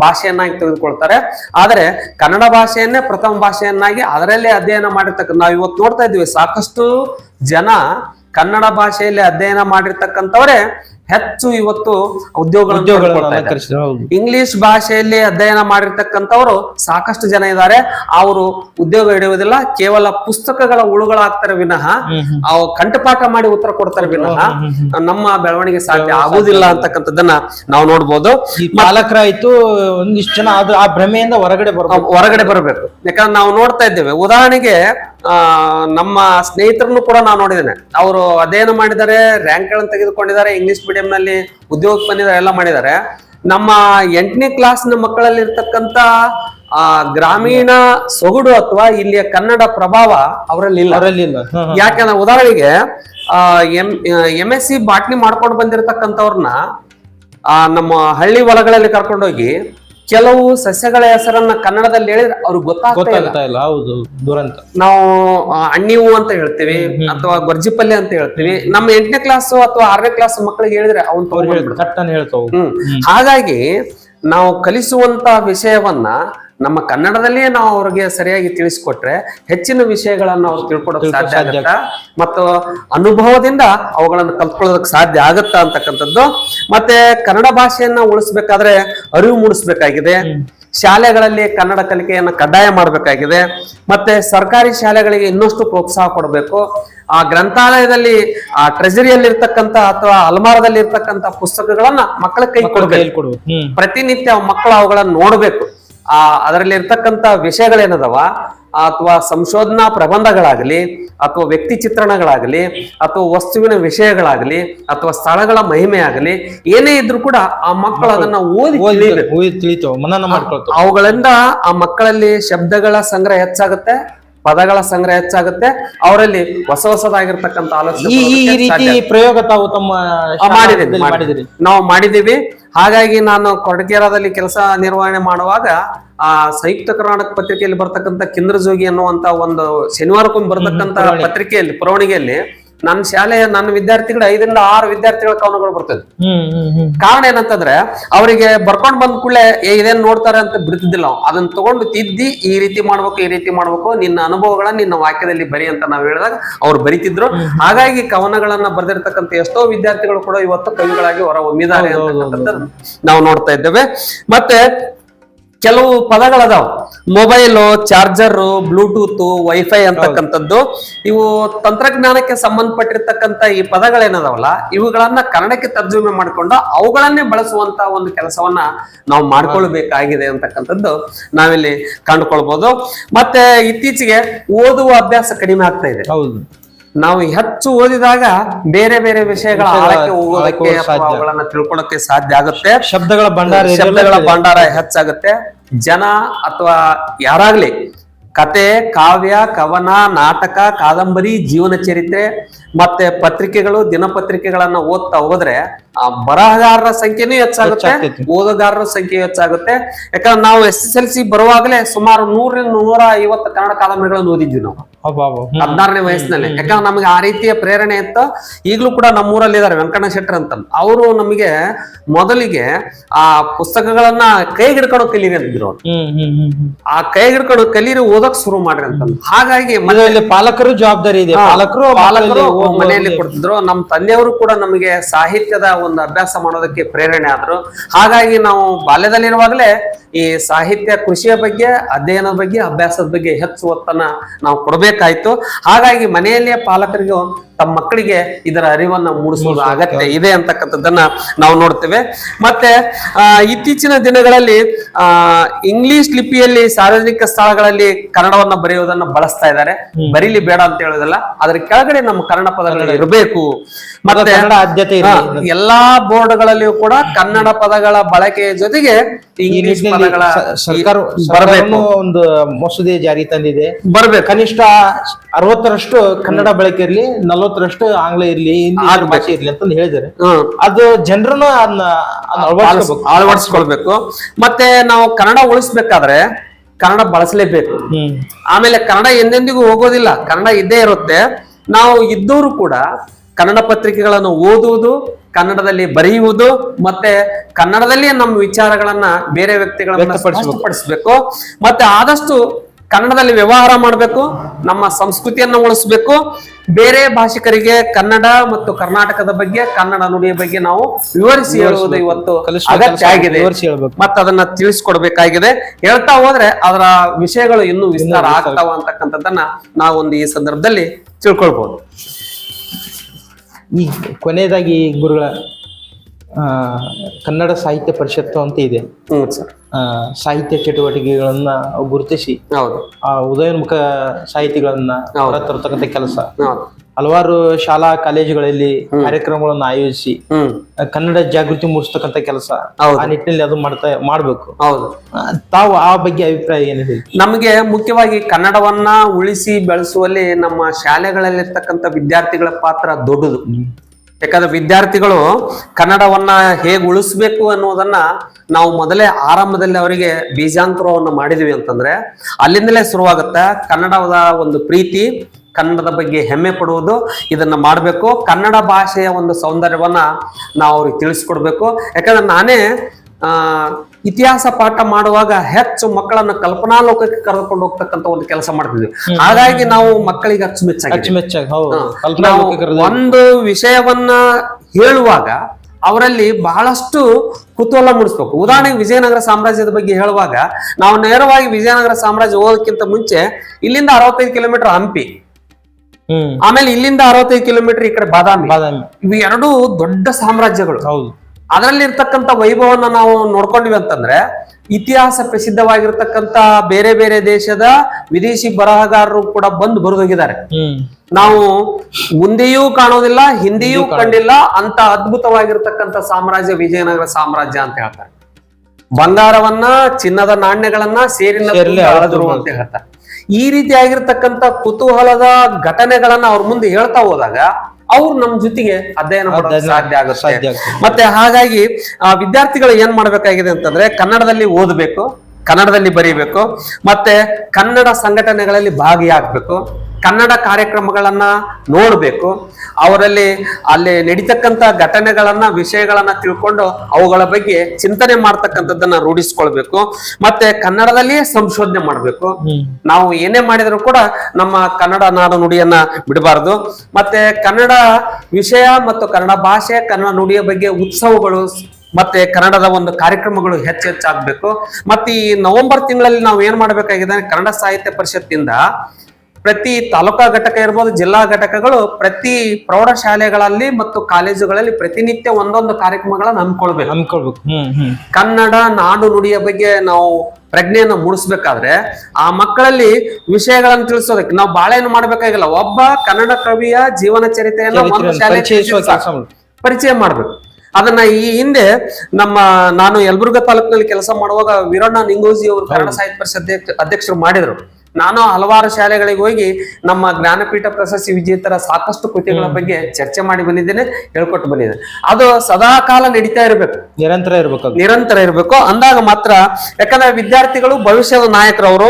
ಭಾಷೆಯನ್ನಾಗಿ ತೆಗೆದುಕೊಳ್ತಾರೆ. ಆದರೆ ಕನ್ನಡ ಭಾಷೆಯನ್ನೇ ಪ್ರಥಮ ಭಾಷೆಯನ್ನಾಗಿ ಅದರಲ್ಲೇ ಅಧ್ಯಯನ ಮಾಡಿರ್ತಕ್ಕ, ನಾವು ಇವತ್ತು ನೋಡ್ತಾ ಇದ್ದೀವಿ, ಸಾಕಷ್ಟು ಜನ ಕನ್ನಡ ಭಾಷೆಯಲ್ಲಿ ಅಧ್ಯಯನ ಮಾಡಿರ್ತಕ್ಕಂಥವರೇ ಹೆಚ್ಚು ಇವತ್ತು ಉದ್ಯೋಗಗಳನ್ನು ಹೌದು. ಇಂಗ್ಲಿಷ್ ಭಾಷೆಯಲ್ಲಿ ಅಧ್ಯಯನ ಮಾಡಿರ್ತಕ್ಕಂಥವರು ಸಾಕಷ್ಟು ಜನ ಇದ್ದಾರೆ. ಅವರು ಉದ್ಯೋಗ ಹಿಡಿಯುವುದಿಲ್ಲ ಕೇವಲ ಪುಸ್ತಕಗಳ ಉಳುಗಳಾಗ್ತಾರೆ ವಿನಃ ಅವು ಕಂಠಪಾಠ ಮಾಡಿ ಉತ್ತರ ಕೊಡ್ತಾರೆ ವಿನಃ ನಮ್ಮ ಬೆಳವಣಿಗೆ ಸಾಧ್ಯ ಆಗುದಿಲ್ಲ ಅಂತಕ್ಕಂಥದ್ದನ್ನ ನಾವು ನೋಡ್ಬೋದು. ಪಾಲಕರಾಯ್ತು ಒಂದಿಷ್ಟು ಜನ ಅದು ಆ ಭ್ರಮೆಯಿಂದ ಹೊರಗಡೆ ಬರ್ಬೇಕು. ಹೊರಗಡೆ ಬರಬೇಕು. ಯಾಕಂದ್ರೆ ನಾವು ನೋಡ್ತಾ ಇದ್ದೇವೆ. ಉದಾಹರಣೆಗೆ ಆ ನಮ್ಮ ಸ್ನೇಹಿತರನ್ನು ಕೂಡ ನಾವು ನೋಡಿದ್ದೇನೆ. ಅವರು ಅಧ್ಯಯನ ಮಾಡಿದ್ದಾರೆ ರ್ಯಾಂಕ್ಗಳನ್ನು ತೆಗೆದುಕೊಂಡಿದ್ದಾರೆ ಇಂಗ್ಲಿಷ್ ಮೀಡಿಯಂ ನಲ್ಲಿ ಉದ್ಯೋಗ ಬಂದಿದ್ದಾರೆ ಎಲ್ಲ ಮಾಡಿದ್ದಾರೆ. ನಮ್ಮ ಎಂಟನೇ ಕ್ಲಾಸ್ನ ಮಕ್ಕಳಲ್ಲಿ ಇರ್ತಕ್ಕಂತ ಆ ಗ್ರಾಮೀಣ ಸೊಗಡು ಅಥವಾ ಇಲ್ಲಿಯ ಕನ್ನಡ ಪ್ರಭಾವ ಅವರಲ್ಲಿ ಇಲ್ಲ. ಯಾಕಂದ್ರೆ ಉದಾಹರಣೆಗೆ ಆ M M S C botany ಮಾಡ್ಕೊಂಡು ಬಂದಿರತಕ್ಕಂಥವ್ರನ್ನ ಆ ನಮ್ಮ ಹಳ್ಳಿ ಹೊಲಗಳಲ್ಲಿ ಕರ್ಕೊಂಡೋಗಿ ಕೆಲವು ಸಸ್ಯಗಳ ಹೆಸರನ್ನ ಕನ್ನಡದಲ್ಲಿ ಹೇಳಿದ್ರೆ ಅವ್ರಿಗೆ ಗೊತ್ತಾಗ್ತಾ ಇಲ್ಲ. ಗೊತ್ತಾಗ್ತಾ ಇಲ್ಲ ಹೌದು ದುರಂತ. ನಾವು ಆ, ಹೂ ಅಂತ ಹೇಳ್ತೀವಿ ಅಥವಾ ಗೊರ್ಜಿಪಲ್ಲೆ ಅಂತ ಹೇಳ್ತೀವಿ. ನಮ್ಮ ಎಂಟನೇ ಕ್ಲಾಸ್ ಅಥವಾ ಆರನೇ ಕ್ಲಾಸ್ ಮಕ್ಕಳಿಗೆ ಹೇಳಿದ್ರೆ ಅವನ್ ಅವ್ರು. ಕಟ್ಟನ್ ಹೇಳ್ತಾವು. ಹ್ಮ್. ಹಾಗಾಗಿ ನಾವು ಕಲಿಸುವಂತ ವಿಷಯವನ್ನ ನಮ್ಮ ಕನ್ನಡದಲ್ಲಿಯೇ ನಾವು ಅವ್ರಿಗೆ ಸರಿಯಾಗಿ ತಿಳಿಸ್ಕೊಟ್ರೆ ಹೆಚ್ಚಿನ ವಿಷಯಗಳನ್ನ ಅವ್ರು ತಿಳ್ಕೊಡೋಕೆ ಸಾಧ್ಯ ಆಗುತ್ತಾ? ಮತ್ತು ಅನುಭವದಿಂದ ಅವುಗಳನ್ನು ಕಲ್ತ್ಕೊಳ್ಳೋದಕ್ಕೆ ಸಾಧ್ಯ ಆಗುತ್ತಾ ಅಂತಕ್ಕಂಥದ್ದು. ಮತ್ತೆ ಕನ್ನಡ ಭಾಷೆಯನ್ನ ಉಳಿಸ್ಬೇಕಾದ್ರೆ ಅರಿವು ಮೂಡಿಸ್ಬೇಕಾಗಿದೆ. ಶಾಲೆಗಳಲ್ಲಿ ಕನ್ನಡ ಕಲಿಕೆಯನ್ನು ಕಡ್ಡಾಯ ಮಾಡಬೇಕಾಗಿದೆ. ಮತ್ತೆ ಸರ್ಕಾರಿ ಶಾಲೆಗಳಿಗೆ ಇನ್ನಷ್ಟು ಪ್ರೋತ್ಸಾಹ ಕೊಡಬೇಕು. ಆ ಗ್ರಂಥಾಲಯದಲ್ಲಿ ಆ ಟ್ರೆಜರಿಯಲ್ಲಿ ಇರ್ತಕ್ಕಂಥ ಅಥವಾ ಅಲ್ಮಾರದಲ್ಲಿ ಇರ್ತಕ್ಕಂಥ ಪುಸ್ತಕಗಳನ್ನ ಮಕ್ಕಳ ಕೈ ಕೊಡ್ಬೇಕು. ಪ್ರತಿನಿತ್ಯ ಮಕ್ಕಳು ಅವುಗಳನ್ನ ನೋಡ್ಬೇಕು. ಆ ಅದರಲ್ಲಿ ಇರ್ತಕ್ಕಂಥ ವಿಷಯಗಳೇನದವ? ಅಥವಾ ಸಂಶೋಧನಾ ಪ್ರಬಂಧಗಳಾಗಲಿ ಅಥವಾ ವ್ಯಕ್ತಿ ಚಿತ್ರಣಗಳಾಗಲಿ ಅಥವಾ ವಸ್ತುವಿನ ವಿಷಯಗಳಾಗಲಿ ಅಥವಾ ಸ್ಥಳಗಳ ಮಹಿಮೆ ಆಗಲಿ ಏನೇ ಇದ್ರೂ ಕೂಡ ಆ ಮಕ್ಕಳು ಅದನ್ನ ಓದಿ ಅವುಗಳಿಂದ ಆ ಮಕ್ಕಳಲ್ಲಿ ಶಬ್ದಗಳ ಸಂಗ್ರಹ ಹೆಚ್ಚಾಗುತ್ತೆ. ಪದಗಳ ಸಂಗ್ರಹ ಹೆಚ್ಚಾಗುತ್ತೆ. ಅವರಲ್ಲಿ ಹೊಸ ಹೊಸದಾಗಿರ್ತಕ್ಕಂಥ ಆಲೋಚನೆ ಈ ಈ ರೀತಿ ಪ್ರಯೋಗ ತಾವು ತಮ್ಮ. ಮಾಡಿದಿರಿ ನಾವು ಮಾಡಿದೀವಿ ಹಾಗಾಗಿ ನಾನು ಕೊಡಗೇರಾದಲ್ಲಿ ಕೆಲಸ ನಿರ್ವಹಣೆ ಮಾಡುವಾಗ ಆ ಸಂಯುಕ್ತ ಕರ್ನಾಟಕ ಪತ್ರಿಕೆಯಲ್ಲಿ ಬರ್ತಕ್ಕಂಥ ಕಿಂದ್ರ ಜೋಗಿ ಅನ್ನುವಂತ ಒಂದು ಶನಿವಾರಕ್ಕೊಮ್ಮೆ ಬರ್ತಕ್ಕಂತ ಪತ್ರಿಕೆಯಲ್ಲಿ ಪುರವಣಿಗೆಯಲ್ಲಿ ನನ್ನ ಶಾಲೆಯ ನನ್ನ ವಿದ್ಯಾರ್ಥಿಗಳು ಐದರಿಂದ ಆರು ವಿದ್ಯಾರ್ಥಿಗಳ ಕವನಗಳು ಬರ್ತದೆ. ಕಾರಣ ಏನಂತಂದ್ರೆ ಅವರಿಗೆ ಬರ್ಕೊಂಡ್ ಬಂದ ಕೂಡಲೇ ಇದೇನ್ ನೋಡ್ತಾರೆ ಅಂತ ಬಿಡ್ತಿದ್ದಿಲ್ಲ ನಾವು ಅದನ್ನ ತಗೊಂಡು ತಿದ್ದಿ ಈ ರೀತಿ ಮಾಡ್ಬೇಕು ಈ ರೀತಿ ಮಾಡ್ಬೇಕು ನಿನ್ನ ಅನುಭವಗಳನ್ನ ನಿನ್ನ ವಾಕ್ಯದಲ್ಲಿ ಬರಿ ಅಂತ ನಾವು ಹೇಳಿದಾಗ ಅವ್ರು ಬರಿತಿದ್ರು. ಹಾಗಾಗಿ ಕವನಗಳನ್ನ ಬರೆದಿರ್ತಕ್ಕಂಥ ಎಷ್ಟೋ ವಿದ್ಯಾರ್ಥಿಗಳು ಕೂಡ ಇವತ್ತು ಕವಿಗಳಾಗಿ ಹೊರ ಹೊಮ್ಮಿದ್ದಾರೆ ಅಂತ ನಾವು ನೋಡ್ತಾ ಇದ್ದೇವೆ. ಮತ್ತೆ ಕೆಲವು ಪದಗಳದಾವ್. ಮೊಬೈಲು, ಚಾರ್ಜರು, ಬ್ಲೂಟೂತ್, ವೈಫೈ ಅಂತಕ್ಕಂಥದ್ದು. ಇವು ತಂತ್ರಜ್ಞಾನಕ್ಕೆ ಸಂಬಂಧಪಟ್ಟಿರ್ತಕ್ಕಂಥ ಈ ಪದಗಳೇನದಾವಲ್ಲ, ಇವುಗಳನ್ನ ಕನ್ನಡಕ್ಕೆ ತರ್ಜುಮೆ ಮಾಡಿಕೊಂಡು ಅವುಗಳನ್ನೇ ಬಳಸುವಂತ ಒಂದು ಕೆಲಸವನ್ನ ನಾವು ಮಾಡ್ಕೊಳ್ಬೇಕಾಗಿದೆ ಅಂತಕ್ಕಂಥದ್ದು ನಾವಿಲ್ಲಿ ಕಂಡುಕೊಳ್ಬಹುದು ಮತ್ತೆ ಇತ್ತೀಚೆಗೆ ಓದುವ ಅಭ್ಯಾಸ ಕಡಿಮೆ ಆಗ್ತಾ ಇದೆ. ಹೌದು. ನಾವು ಹೆಚ್ಚು ಓದಿದಾಗ ಬೇರೆ ಬೇರೆ ವಿಷಯಗಳ ಆಳಕ್ಕೆ ಹೋಗೋದಕ್ಕೆ. ಅವುಗಳನ್ನ ತಿಳ್ಕೊಳ್ಳೋಕೆ ಸಾಧ್ಯ ಆಗುತ್ತೆ. ಶಬ್ದಗಳ ಭಂಡಾರ ಶಬ್ದಗಳ ಭಂಡಾರ ಹೆಚ್ಚಾಗುತ್ತೆ. ಜನ ಅಥವಾ ಯಾರಾಗ್ಲಿ ಕತೆ ಕಾವ್ಯ ಕವನ ನಾಟಕ ಕಾದಂಬರಿ ಜೀವನ ಚರಿತ್ರೆ ಮತ್ತೆ ಪತ್ರಿಕೆಗಳು ದಿನಪತ್ರಿಕೆಗಳನ್ನ ಓದ್ತಾ ಹೋದ್ರೆ ಆ ಬರಹಗಾರರ ಸಂಖ್ಯೆನೂ ಹೆಚ್ಚಾಗುತ್ತೆ ಓದಗಾರರ ಸಂಖ್ಯೆ ಹೆಚ್ಚಾಗುತ್ತೆ. ಯಾಕಂದ್ರೆ ನಾವು ಎಸ್ ಎಸ್ ಎಲ್ ಸಿ ಬರುವಾಗಲೇ ಸುಮಾರು ನೂರಿಂದ ನೂರ ಐವತ್ತು ಕನ್ನಡ ಕಾದಂಬರಿಗಳನ್ನು ಓದಿದ್ವಿ ನಾವು. ಹದಿನಾರನೇ ವಯಸ್ಸಿನಲ್ಲಿ. ಯಾಕಂದ್ರೆ ನಮಗೆ ಆ ರೀತಿಯ ಪ್ರೇರಣೆ ಇತ್ತು. ಈಗಲೂ ಕೂಡ ನಮ್ಮೂರಲ್ಲಿ ಇದ್ದಾರೆ ವೆಂಕಣ್ಣ ಶೆಟ್ಟರ್ ಅಂತ ಅವರು ನಮಗೆ ಮೊದಲಿಗೆ ಆ ಪುಸ್ತಕಗಳನ್ನ ಕೈ ಹಿಡ್ಕೊಂಡು ಕಲೀರಿ ಅಂತಿದ್ರು ಆ ಕೈ ಹಿಡ್ಕೊಂಡು ಕಲೀರಿ ಓದಕ್ ಶುರು ಮಾಡ್ರಿ ಅಂತ ಹಾಗಾಗಿ ಮನೆಯಲ್ಲಿ ಪಾಲಕರು ಜವಾಬ್ದಾರಿ ಇದೆ. ಪಾಲಕರು ಪಾಲಕರು ಮನೆಯಲ್ಲಿ ಕೊಡ್ತಿದ್ರು. ನಮ್ಮ ತಂದೆಯವರು ಕೂಡ ನಮಗೆ ಸಾಹಿತ್ಯದ ಒಂದು ಅಭ್ಯಾಸ ಮಾಡೋದಕ್ಕೆ ಪ್ರೇರಣೆ ಆದ್ರು. ಹಾಗಾಗಿ ನಾವು ಬಾಲ್ಯದಲ್ಲಿರುವಾಗಲೇ ಈ ಸಾಹಿತ್ಯ ಕೃಷಿಯ ಬಗ್ಗೆ ಅಧ್ಯಯನದ ಬಗ್ಗೆ ಅಭ್ಯಾಸದ ಬಗ್ಗೆ ಹೆಚ್ಚು ಒತ್ತನ್ನ ನಾವು ಕೊಡಬೇಕಾಯ್ತು. ಹಾಗಾಗಿ ಮನೆಯಲ್ಲಿಯೇ ಪಾಲಕರಿಗೂ ತಮ್ಮ ಮಕ್ಕಳಿಗೆ ಇದರ ಅರಿವನ್ನ ಮೂಡಿಸುವುದು ಅಗತ್ಯ ಇದೆ ಅಂತಕ್ಕಂಥದ್ದನ್ನ ನಾವು ನೋಡ್ತೇವೆ. ಮತ್ತೆ ಆ, ಇತ್ತೀಚಿನ ದಿನಗಳಲ್ಲಿ ಇಂಗ್ಲಿಷ್ ಲಿಪಿಯಲ್ಲಿ ಸಾರ್ವಜನಿಕ ಸ್ಥಳಗಳಲ್ಲಿ ಕನ್ನಡವನ್ನ ಬರೆಯುವುದನ್ನ ಬಳಸ್ತಾ ಇದ್ದಾರೆ. ಬರೀಲಿ ಬೇಡ ಅಂತ ಹೇಳೋದಲ್ಲ ಅದ್ರ ಕೆಳಗಡೆ ನಮ್ಮ ಕನ್ನಡ ಪದಗಳು ಇರಬೇಕು. ಮತ್ತೆ ಇರಲಿ ಎಲ್ಲಾ ಬೋರ್ಡ್ಗಳಲ್ಲಿಯೂ ಕೂಡ ಕನ್ನಡ ಪದಗಳ ಬಳಕೆಯ ಜೊತೆಗೆ ಇಂಗ್ಲಿಷ್ ಪದಗಳ ಸರ್ಕಾರ ಬರಬೇಕು. ಒಂದು ಮಸೂದೆ ಜಾರಿ ತಂದಿದೆ. ಬರಬೇಕು. ಕನಿಷ್ಠ ಅರವತ್ತರಷ್ಟು ಕನ್ನಡ ಬಳಕೆ ಇರ್ಲಿ ನಲವತ್ತರಷ್ಟು ಆಂಗ್ಲ ಇರ್ಲಿ ಹಿಂದಿ ಭಾಷೆ ಇರ್ಲಿ ಅಂತ ಹೇಳಿದ್ದಾರೆ. ಅದು ಜನರನ್ನು ಅದನ್ನ ಅಳವಡಿಸ್ಕೊಳ್ಬೇಕು. ಮತ್ತೆ ನಾವು ಕನ್ನಡ ಉಳಿಸ್ಬೇಕಾದ್ರೆ ಕನ್ನಡ ಬಳಸಲೇಬೇಕು. ಆಮೇಲೆ ಕನ್ನಡ ಎಂದೆಂದಿಗೂ ಹೋಗೋದಿಲ್ಲ. ಕನ್ನಡ ಇದ್ದೇ ಇರುತ್ತೆ. ನಾವು ಇದ್ದವರು ಕೂಡ ಕನ್ನಡ ಪತ್ರಿಕೆಗಳನ್ನು ಓದುವುದು ಕನ್ನಡದಲ್ಲಿ ಬರೆಯುವುದು ಮತ್ತೆ ಕನ್ನಡದಲ್ಲಿ ನಮ್ಮ ವಿಚಾರಗಳನ್ನ ಬೇರೆ ವ್ಯಕ್ತಿಗಳನ್ನ. ಸ್ಪಷ್ಟಪಡಿಸ್ಬೇಕು. ಮತ್ತೆ ಆದಷ್ಟು ಕನ್ನಡದಲ್ಲಿ ವ್ಯವಹಾರ ಮಾಡಬೇಕು ನಮ್ಮ ಸಂಸ್ಕೃತಿಯನ್ನು ಉಳಿಸಬೇಕು. ಬೇರೆ ಭಾಷಿಕರಿಗೆ ಕನ್ನಡ ಮತ್ತು ಕರ್ನಾಟಕದ ಬಗ್ಗೆ ಕನ್ನಡ ನುಡಿಯ ಬಗ್ಗೆ ನಾವು ವಿವರಿಸಿ ಹೇಳುವುದು ಇವತ್ತು ಅಗತ್ಯ ಆಗಿದೆ ವಿವರಿಸಿ ಹೇಳ್ಬೇಕು. ಮತ್ತೆ ಅದನ್ನ ತಿಳಿಸ್ಕೊಡ್ಬೇಕಾಗಿದೆ. ಹೇಳ್ತಾ ಹೋದ್ರೆ ಅದರ ವಿಷಯಗಳು ಇನ್ನೂ ವಿಸ್ತಾರ ಆಗ್ತಾವ ಅಂತಕ್ಕಂಥದ್ದನ್ನ ನಾವೊಂದು ಈ ಸಂದರ್ಭದಲ್ಲಿ ತಿಳ್ಕೊಳ್ಬಹುದು ಈ ಕೊನೆಯದಾಗಿ ಗುರುಗಳ ಕನ್ನಡ ಸಾಹಿತ್ಯ ಪರಿಷತ್ತು ಅಂತ ಇದೆ. ಸಾಹಿತ್ಯ ಚಟುವಟಿಕೆಗಳನ್ನ ಗುರುತಿಸಿ ಆ ಉದಯೋನ್ಮುಖ ಸಾಹಿತಿಗಳನ್ನ ತರತಕ್ಕಂಥ ಹೊರತರ್ತಕ್ಕಂಥ ಕೆಲಸ ಹಲವಾರು ಶಾಲಾ ಕಾಲೇಜುಗಳಲ್ಲಿ ಕಾರ್ಯಕ್ರಮಗಳನ್ನು ಆಯೋಜಿಸಿ ಕನ್ನಡ ಜಾಗೃತಿ ಮೂಡಿಸ್ತಕ್ಕಂಥ ಕೆಲಸ. ಆ ನಿಟ್ಟಿನಲ್ಲಿ ಅದು ಮಾಡ್ತಾ ಮಾಡ್ಬೇಕು. ಹೌದು. ತಾವು ಆ ಬಗ್ಗೆ ಅಭಿಪ್ರಾಯ ಏನಿದೆ ನಮಗೆ ಮುಖ್ಯವಾಗಿ ಕನ್ನಡವನ್ನ ಉಳಿಸಿ ಬೆಳೆಸುವಲ್ಲಿ ನಮ್ಮ ಶಾಲೆಗಳಲ್ಲಿರ್ತಕ್ಕಂಥ ವಿದ್ಯಾರ್ಥಿಗಳ ಪಾತ್ರ ದೊಡ್ಡದು. ಯಾಕಂದ್ರೆ ವಿದ್ಯಾರ್ಥಿಗಳು ಕನ್ನಡವನ್ನ ಹೇಗೆ ಉಳಿಸ್ಬೇಕು ಅನ್ನೋದನ್ನ ನಾವು ಮೊದಲೇ ಆರಂಭದಲ್ಲಿ ಅವರಿಗೆ ಬೀಜಾಂತರವನ್ನು ಮಾಡಿದ್ವಿ ಅಂತಂದ್ರೆ ಅಲ್ಲಿಂದಲೇ ಶುರುವಾಗುತ್ತೆ. ಕನ್ನಡದ ಒಂದು ಪ್ರೀತಿ, ಕನ್ನಡದ ಬಗ್ಗೆ ಹೆಮ್ಮೆ ಪಡುವುದು ಇದನ್ನ ಮಾಡಬೇಕು. ಕನ್ನಡ ಭಾಷೆಯ ಒಂದು ಸೌಂದರ್ಯವನ್ನ ನಾವು ಅವ್ರಿಗೆ ತಿಳಿಸ್ಕೊಡ್ಬೇಕು. ಯಾಕಂದ್ರೆ ನಾನೇ ಇತಿಹಾಸ ಪಾಠ ಮಾಡುವಾಗ ಹೆಚ್ಚು ಮಕ್ಕಳನ್ನ ಕಲ್ಪನಾ ಲೋಕಕ್ಕೆ ಕರೆದುಕೊಂಡು ಹೋಗ್ತಕ್ಕಂತ ಒಂದು ಕೆಲಸ ಮಾಡ್ತಿದ್ವಿ. ಹಾಗಾಗಿ ನಾವು ಮಕ್ಕಳಿಗೆ ಅಚ್ಚುಮೆಚ್ಚಾಗಿ ಒಂದು ವಿಷಯವನ್ನ ಹೇಳುವಾಗ ಅವರಲ್ಲಿ ಬಹಳಷ್ಟು ಕುತೂಹಲ ಮೂಡಿಸ್ಬೇಕು. ಉದಾಹರಣೆಗೆ ವಿಜಯನಗರ ಸಾಮ್ರಾಜ್ಯದ ಬಗ್ಗೆ ಹೇಳುವಾಗ ನಾವು ನೇರವಾಗಿ ವಿಜಯನಗರ ಸಾಮ್ರಾಜ್ಯ ಹೋಗೋದಕ್ಕಿಂತ ಮುಂಚೆ ಇಲ್ಲಿಂದ ಅರವತ್ತೈದು ಕಿಲೋಮೀಟರ್ ಹಂಪಿ. ಆಮೇಲೆ ಇಲ್ಲಿಂದ ಅರವತ್ತೈದು ಕಿಲೋಮೀಟರ್ ಈ ಕಡೆ ಬಾದಾಮಿ. ಬಾದಾಮಿ. ಇವು ಎರಡು ದೊಡ್ಡ ಸಾಮ್ರಾಜ್ಯಗಳು. ಹೌದು. ಅದರಲ್ಲಿ ವೈಭವವನ್ನು ನಾವು ನೋಡ್ಕೊಂಡಿವಿ ಅಂತಂದ್ರೆ ಇತಿಹಾಸ ಪ್ರಸಿದ್ಧವಾಗಿರ್ತಕ್ಕಂಥ ಬೇರೆ ಬೇರೆ ದೇಶದ ವಿದೇಶಿ ಬರಹಗಾರರು ಕೂಡ ಬಂದು ಬರೆದೋಗಿದ್ದಾರೆ. ನಾವು ಮುಂದೆಯೂ ಕಾಣೋದಿಲ್ಲ ಹಿಂದೆಯೂ ಕಂಡಿಲ್ಲ ಅಂತ ಅದ್ಭುತವಾಗಿರ್ತಕ್ಕಂಥ ಸಾಮ್ರಾಜ್ಯ ವಿಜಯನಗರ ಸಾಮ್ರಾಜ್ಯ ಅಂತ ಹೇಳ್ತಾರೆ. ಬಂಗಾರವನ್ನ ಚಿನ್ನದ ನಾಣ್ಯಗಳನ್ನ ಸೇರಿನ ಅಂತ ಹೇಳ್ತಾರೆ. ಈ ರೀತಿ ಆಗಿರ್ತಕ್ಕಂಥ ಕುತೂಹಲದ ಘಟನೆಗಳನ್ನ ಅವ್ರ ಮುಂದೆ ಹೇಳ್ತಾ ಹೋದಾಗ ಅವ್ರು ನಮ್ ಜೊತೆಗೆ ಅಧ್ಯಯನ ಮಾಡೋದು ಸಾಧ್ಯ ಆಗುತ್ತೆ. ಮತ್ತೆ ಹಾಗಾಗಿ ಆ, ವಿದ್ಯಾರ್ಥಿಗಳು ಏನ್ ಮಾಡ್ಬೇಕಾಗಿದೆ ಅಂತಂದ್ರೆ ಕನ್ನಡದಲ್ಲಿ ಓದಬೇಕು ಕನ್ನಡದಲ್ಲಿ ಬರೀಬೇಕು. ಮತ್ತೆ ಕನ್ನಡ ಸಂಘಟನೆಗಳಲ್ಲಿ ಭಾಗಿಯಾಗಬೇಕು. ಕನ್ನಡ ಕಾರ್ಯಕ್ರಮಗಳನ್ನ ನೋಡಬೇಕು. ಅವರಲ್ಲಿ ಅಲ್ಲಿ ನಡೀತಕ್ಕಂತ ಘಟನೆಗಳನ್ನ ವಿಷಯಗಳನ್ನ ತಿಳ್ಕೊಂಡು ಅವುಗಳ ಬಗ್ಗೆ ಚಿಂತನೆ ಮಾಡ್ತಕ್ಕಂಥದ್ದನ್ನ ರೂಢಿಸ್ಕೊಳ್ಬೇಕು. ಮತ್ತೆ ಕನ್ನಡದಲ್ಲಿಯೇ ಸಂಶೋಧನೆ ಮಾಡಬೇಕು. ನಾವು ಏನೇ ಮಾಡಿದ್ರು ಕೂಡ ನಮ್ಮ ಕನ್ನಡ ನಾಡು ನುಡಿಯನ್ನ ಬಿಡಬಾರದು. ಮತ್ತೆ ಕನ್ನಡ ವಿಷಯ ಮತ್ತು ಕನ್ನಡ ಭಾಷೆ ಕನ್ನಡ ನುಡಿಯ ಬಗ್ಗೆ ಉತ್ಸವಗಳು ಮತ್ತೆ ಕನ್ನಡದ ಒಂದು ಕಾರ್ಯಕ್ರಮಗಳು ಹೆಚ್ಚು ಹೆಚ್ಚಾಗಬೇಕು ಮತ್ತೆ ಈ ನವೆಂಬರ್ ತಿಂಗಳಲ್ಲಿ ನಾವು ಏನ್ ಮಾಡಬೇಕಾಗಿದೆ ಕನ್ನಡ ಸಾಹಿತ್ಯ ಪರಿಷತ್ತಿಂದ ಪ್ರತಿ ತಾಲೂಕಾ ಘಟಕ ಇರ್ಬೋದು ಜಿಲ್ಲಾ ಘಟಕಗಳು ಪ್ರತಿ ಪ್ರೌಢಶಾಲೆಗಳಲ್ಲಿ ಮತ್ತು ಕಾಲೇಜುಗಳಲ್ಲಿ ಪ್ರತಿನಿತ್ಯ ಒಂದೊಂದು ಕಾರ್ಯಕ್ರಮಗಳನ್ನ ಹಮ್ಮಿಕೊಳ್ಬೇಕು. ಹಮ್ಕೊಳ್ಬೇಕು ಹ್ಮ್ ಹ್ಮ್. ಕನ್ನಡ ನಾಡು ನುಡಿಯ ಬಗ್ಗೆ ನಾವು ಪ್ರಜ್ಞೆಯನ್ನು ಮೂಡಿಸ್ಬೇಕಾದ್ರೆ ಆ ಮಕ್ಕಳಲ್ಲಿ ವಿಷಯಗಳನ್ನು ತಿಳಿಸೋದಕ್ಕೆ ನಾವು ಬಾಳ ಏನು ಮಾಡ್ಬೇಕಾಗಿಲ್ಲ. ಒಬ್ಬ ಕನ್ನಡ ಕವಿಯ ಜೀವನ ಚರಿತ್ರೆಯನ್ನ ಪರಿಚಯ ಮಾಡ್ಬೇಕು. ಅದನ್ನ ಈ ಹಿಂದೆ ನಮ್ಮ ನಾನು ಯಲಬುರ್ಗ ತಾಲೂಕಿನಲ್ಲಿ ಕೆಲಸ ಮಾಡುವಾಗ ವೀರಣ್ಣ ನಿಂಗೋಜಿ ಅವರು ಕನ್ನಡ ಸಾಹಿತ್ಯ ಪರಿಷತ್ ಅಧ್ಯಕ್ಷ- ಅಧ್ಯಕ್ಷರು ಮಾಡಿದ್ರು. ನಾನು ಹಲವಾರು ಶಾಲೆಗಳಿಗೆ ಹೋಗಿ ನಮ್ಮ ಜ್ಞಾನಪೀಠ ಪ್ರಶಸ್ತಿ ವಿಜೇತರ ಸಾಕಷ್ಟು ಕೃತಿಗಳ ಬಗ್ಗೆ ಚರ್ಚೆ ಮಾಡಿ ಬಂದಿದ್ದೇನೆ ಹೇಳ್ಕೊಟ್ಟು ಬಂದಿದ್ದೇನೆ. ಅದು ಸದಾ ಕಾಲ ನಡೀತಾ ಇರಬೇಕು. ನಿರಂತರ ಇರಬೇಕು ನಿರಂತರ ಇರಬೇಕು. ಅಂದಾಗ ಮಾತ್ರ ಯಾಕಂದ್ರೆ ವಿದ್ಯಾರ್ಥಿಗಳು ಭವಿಷ್ಯದ ನಾಯಕರವರು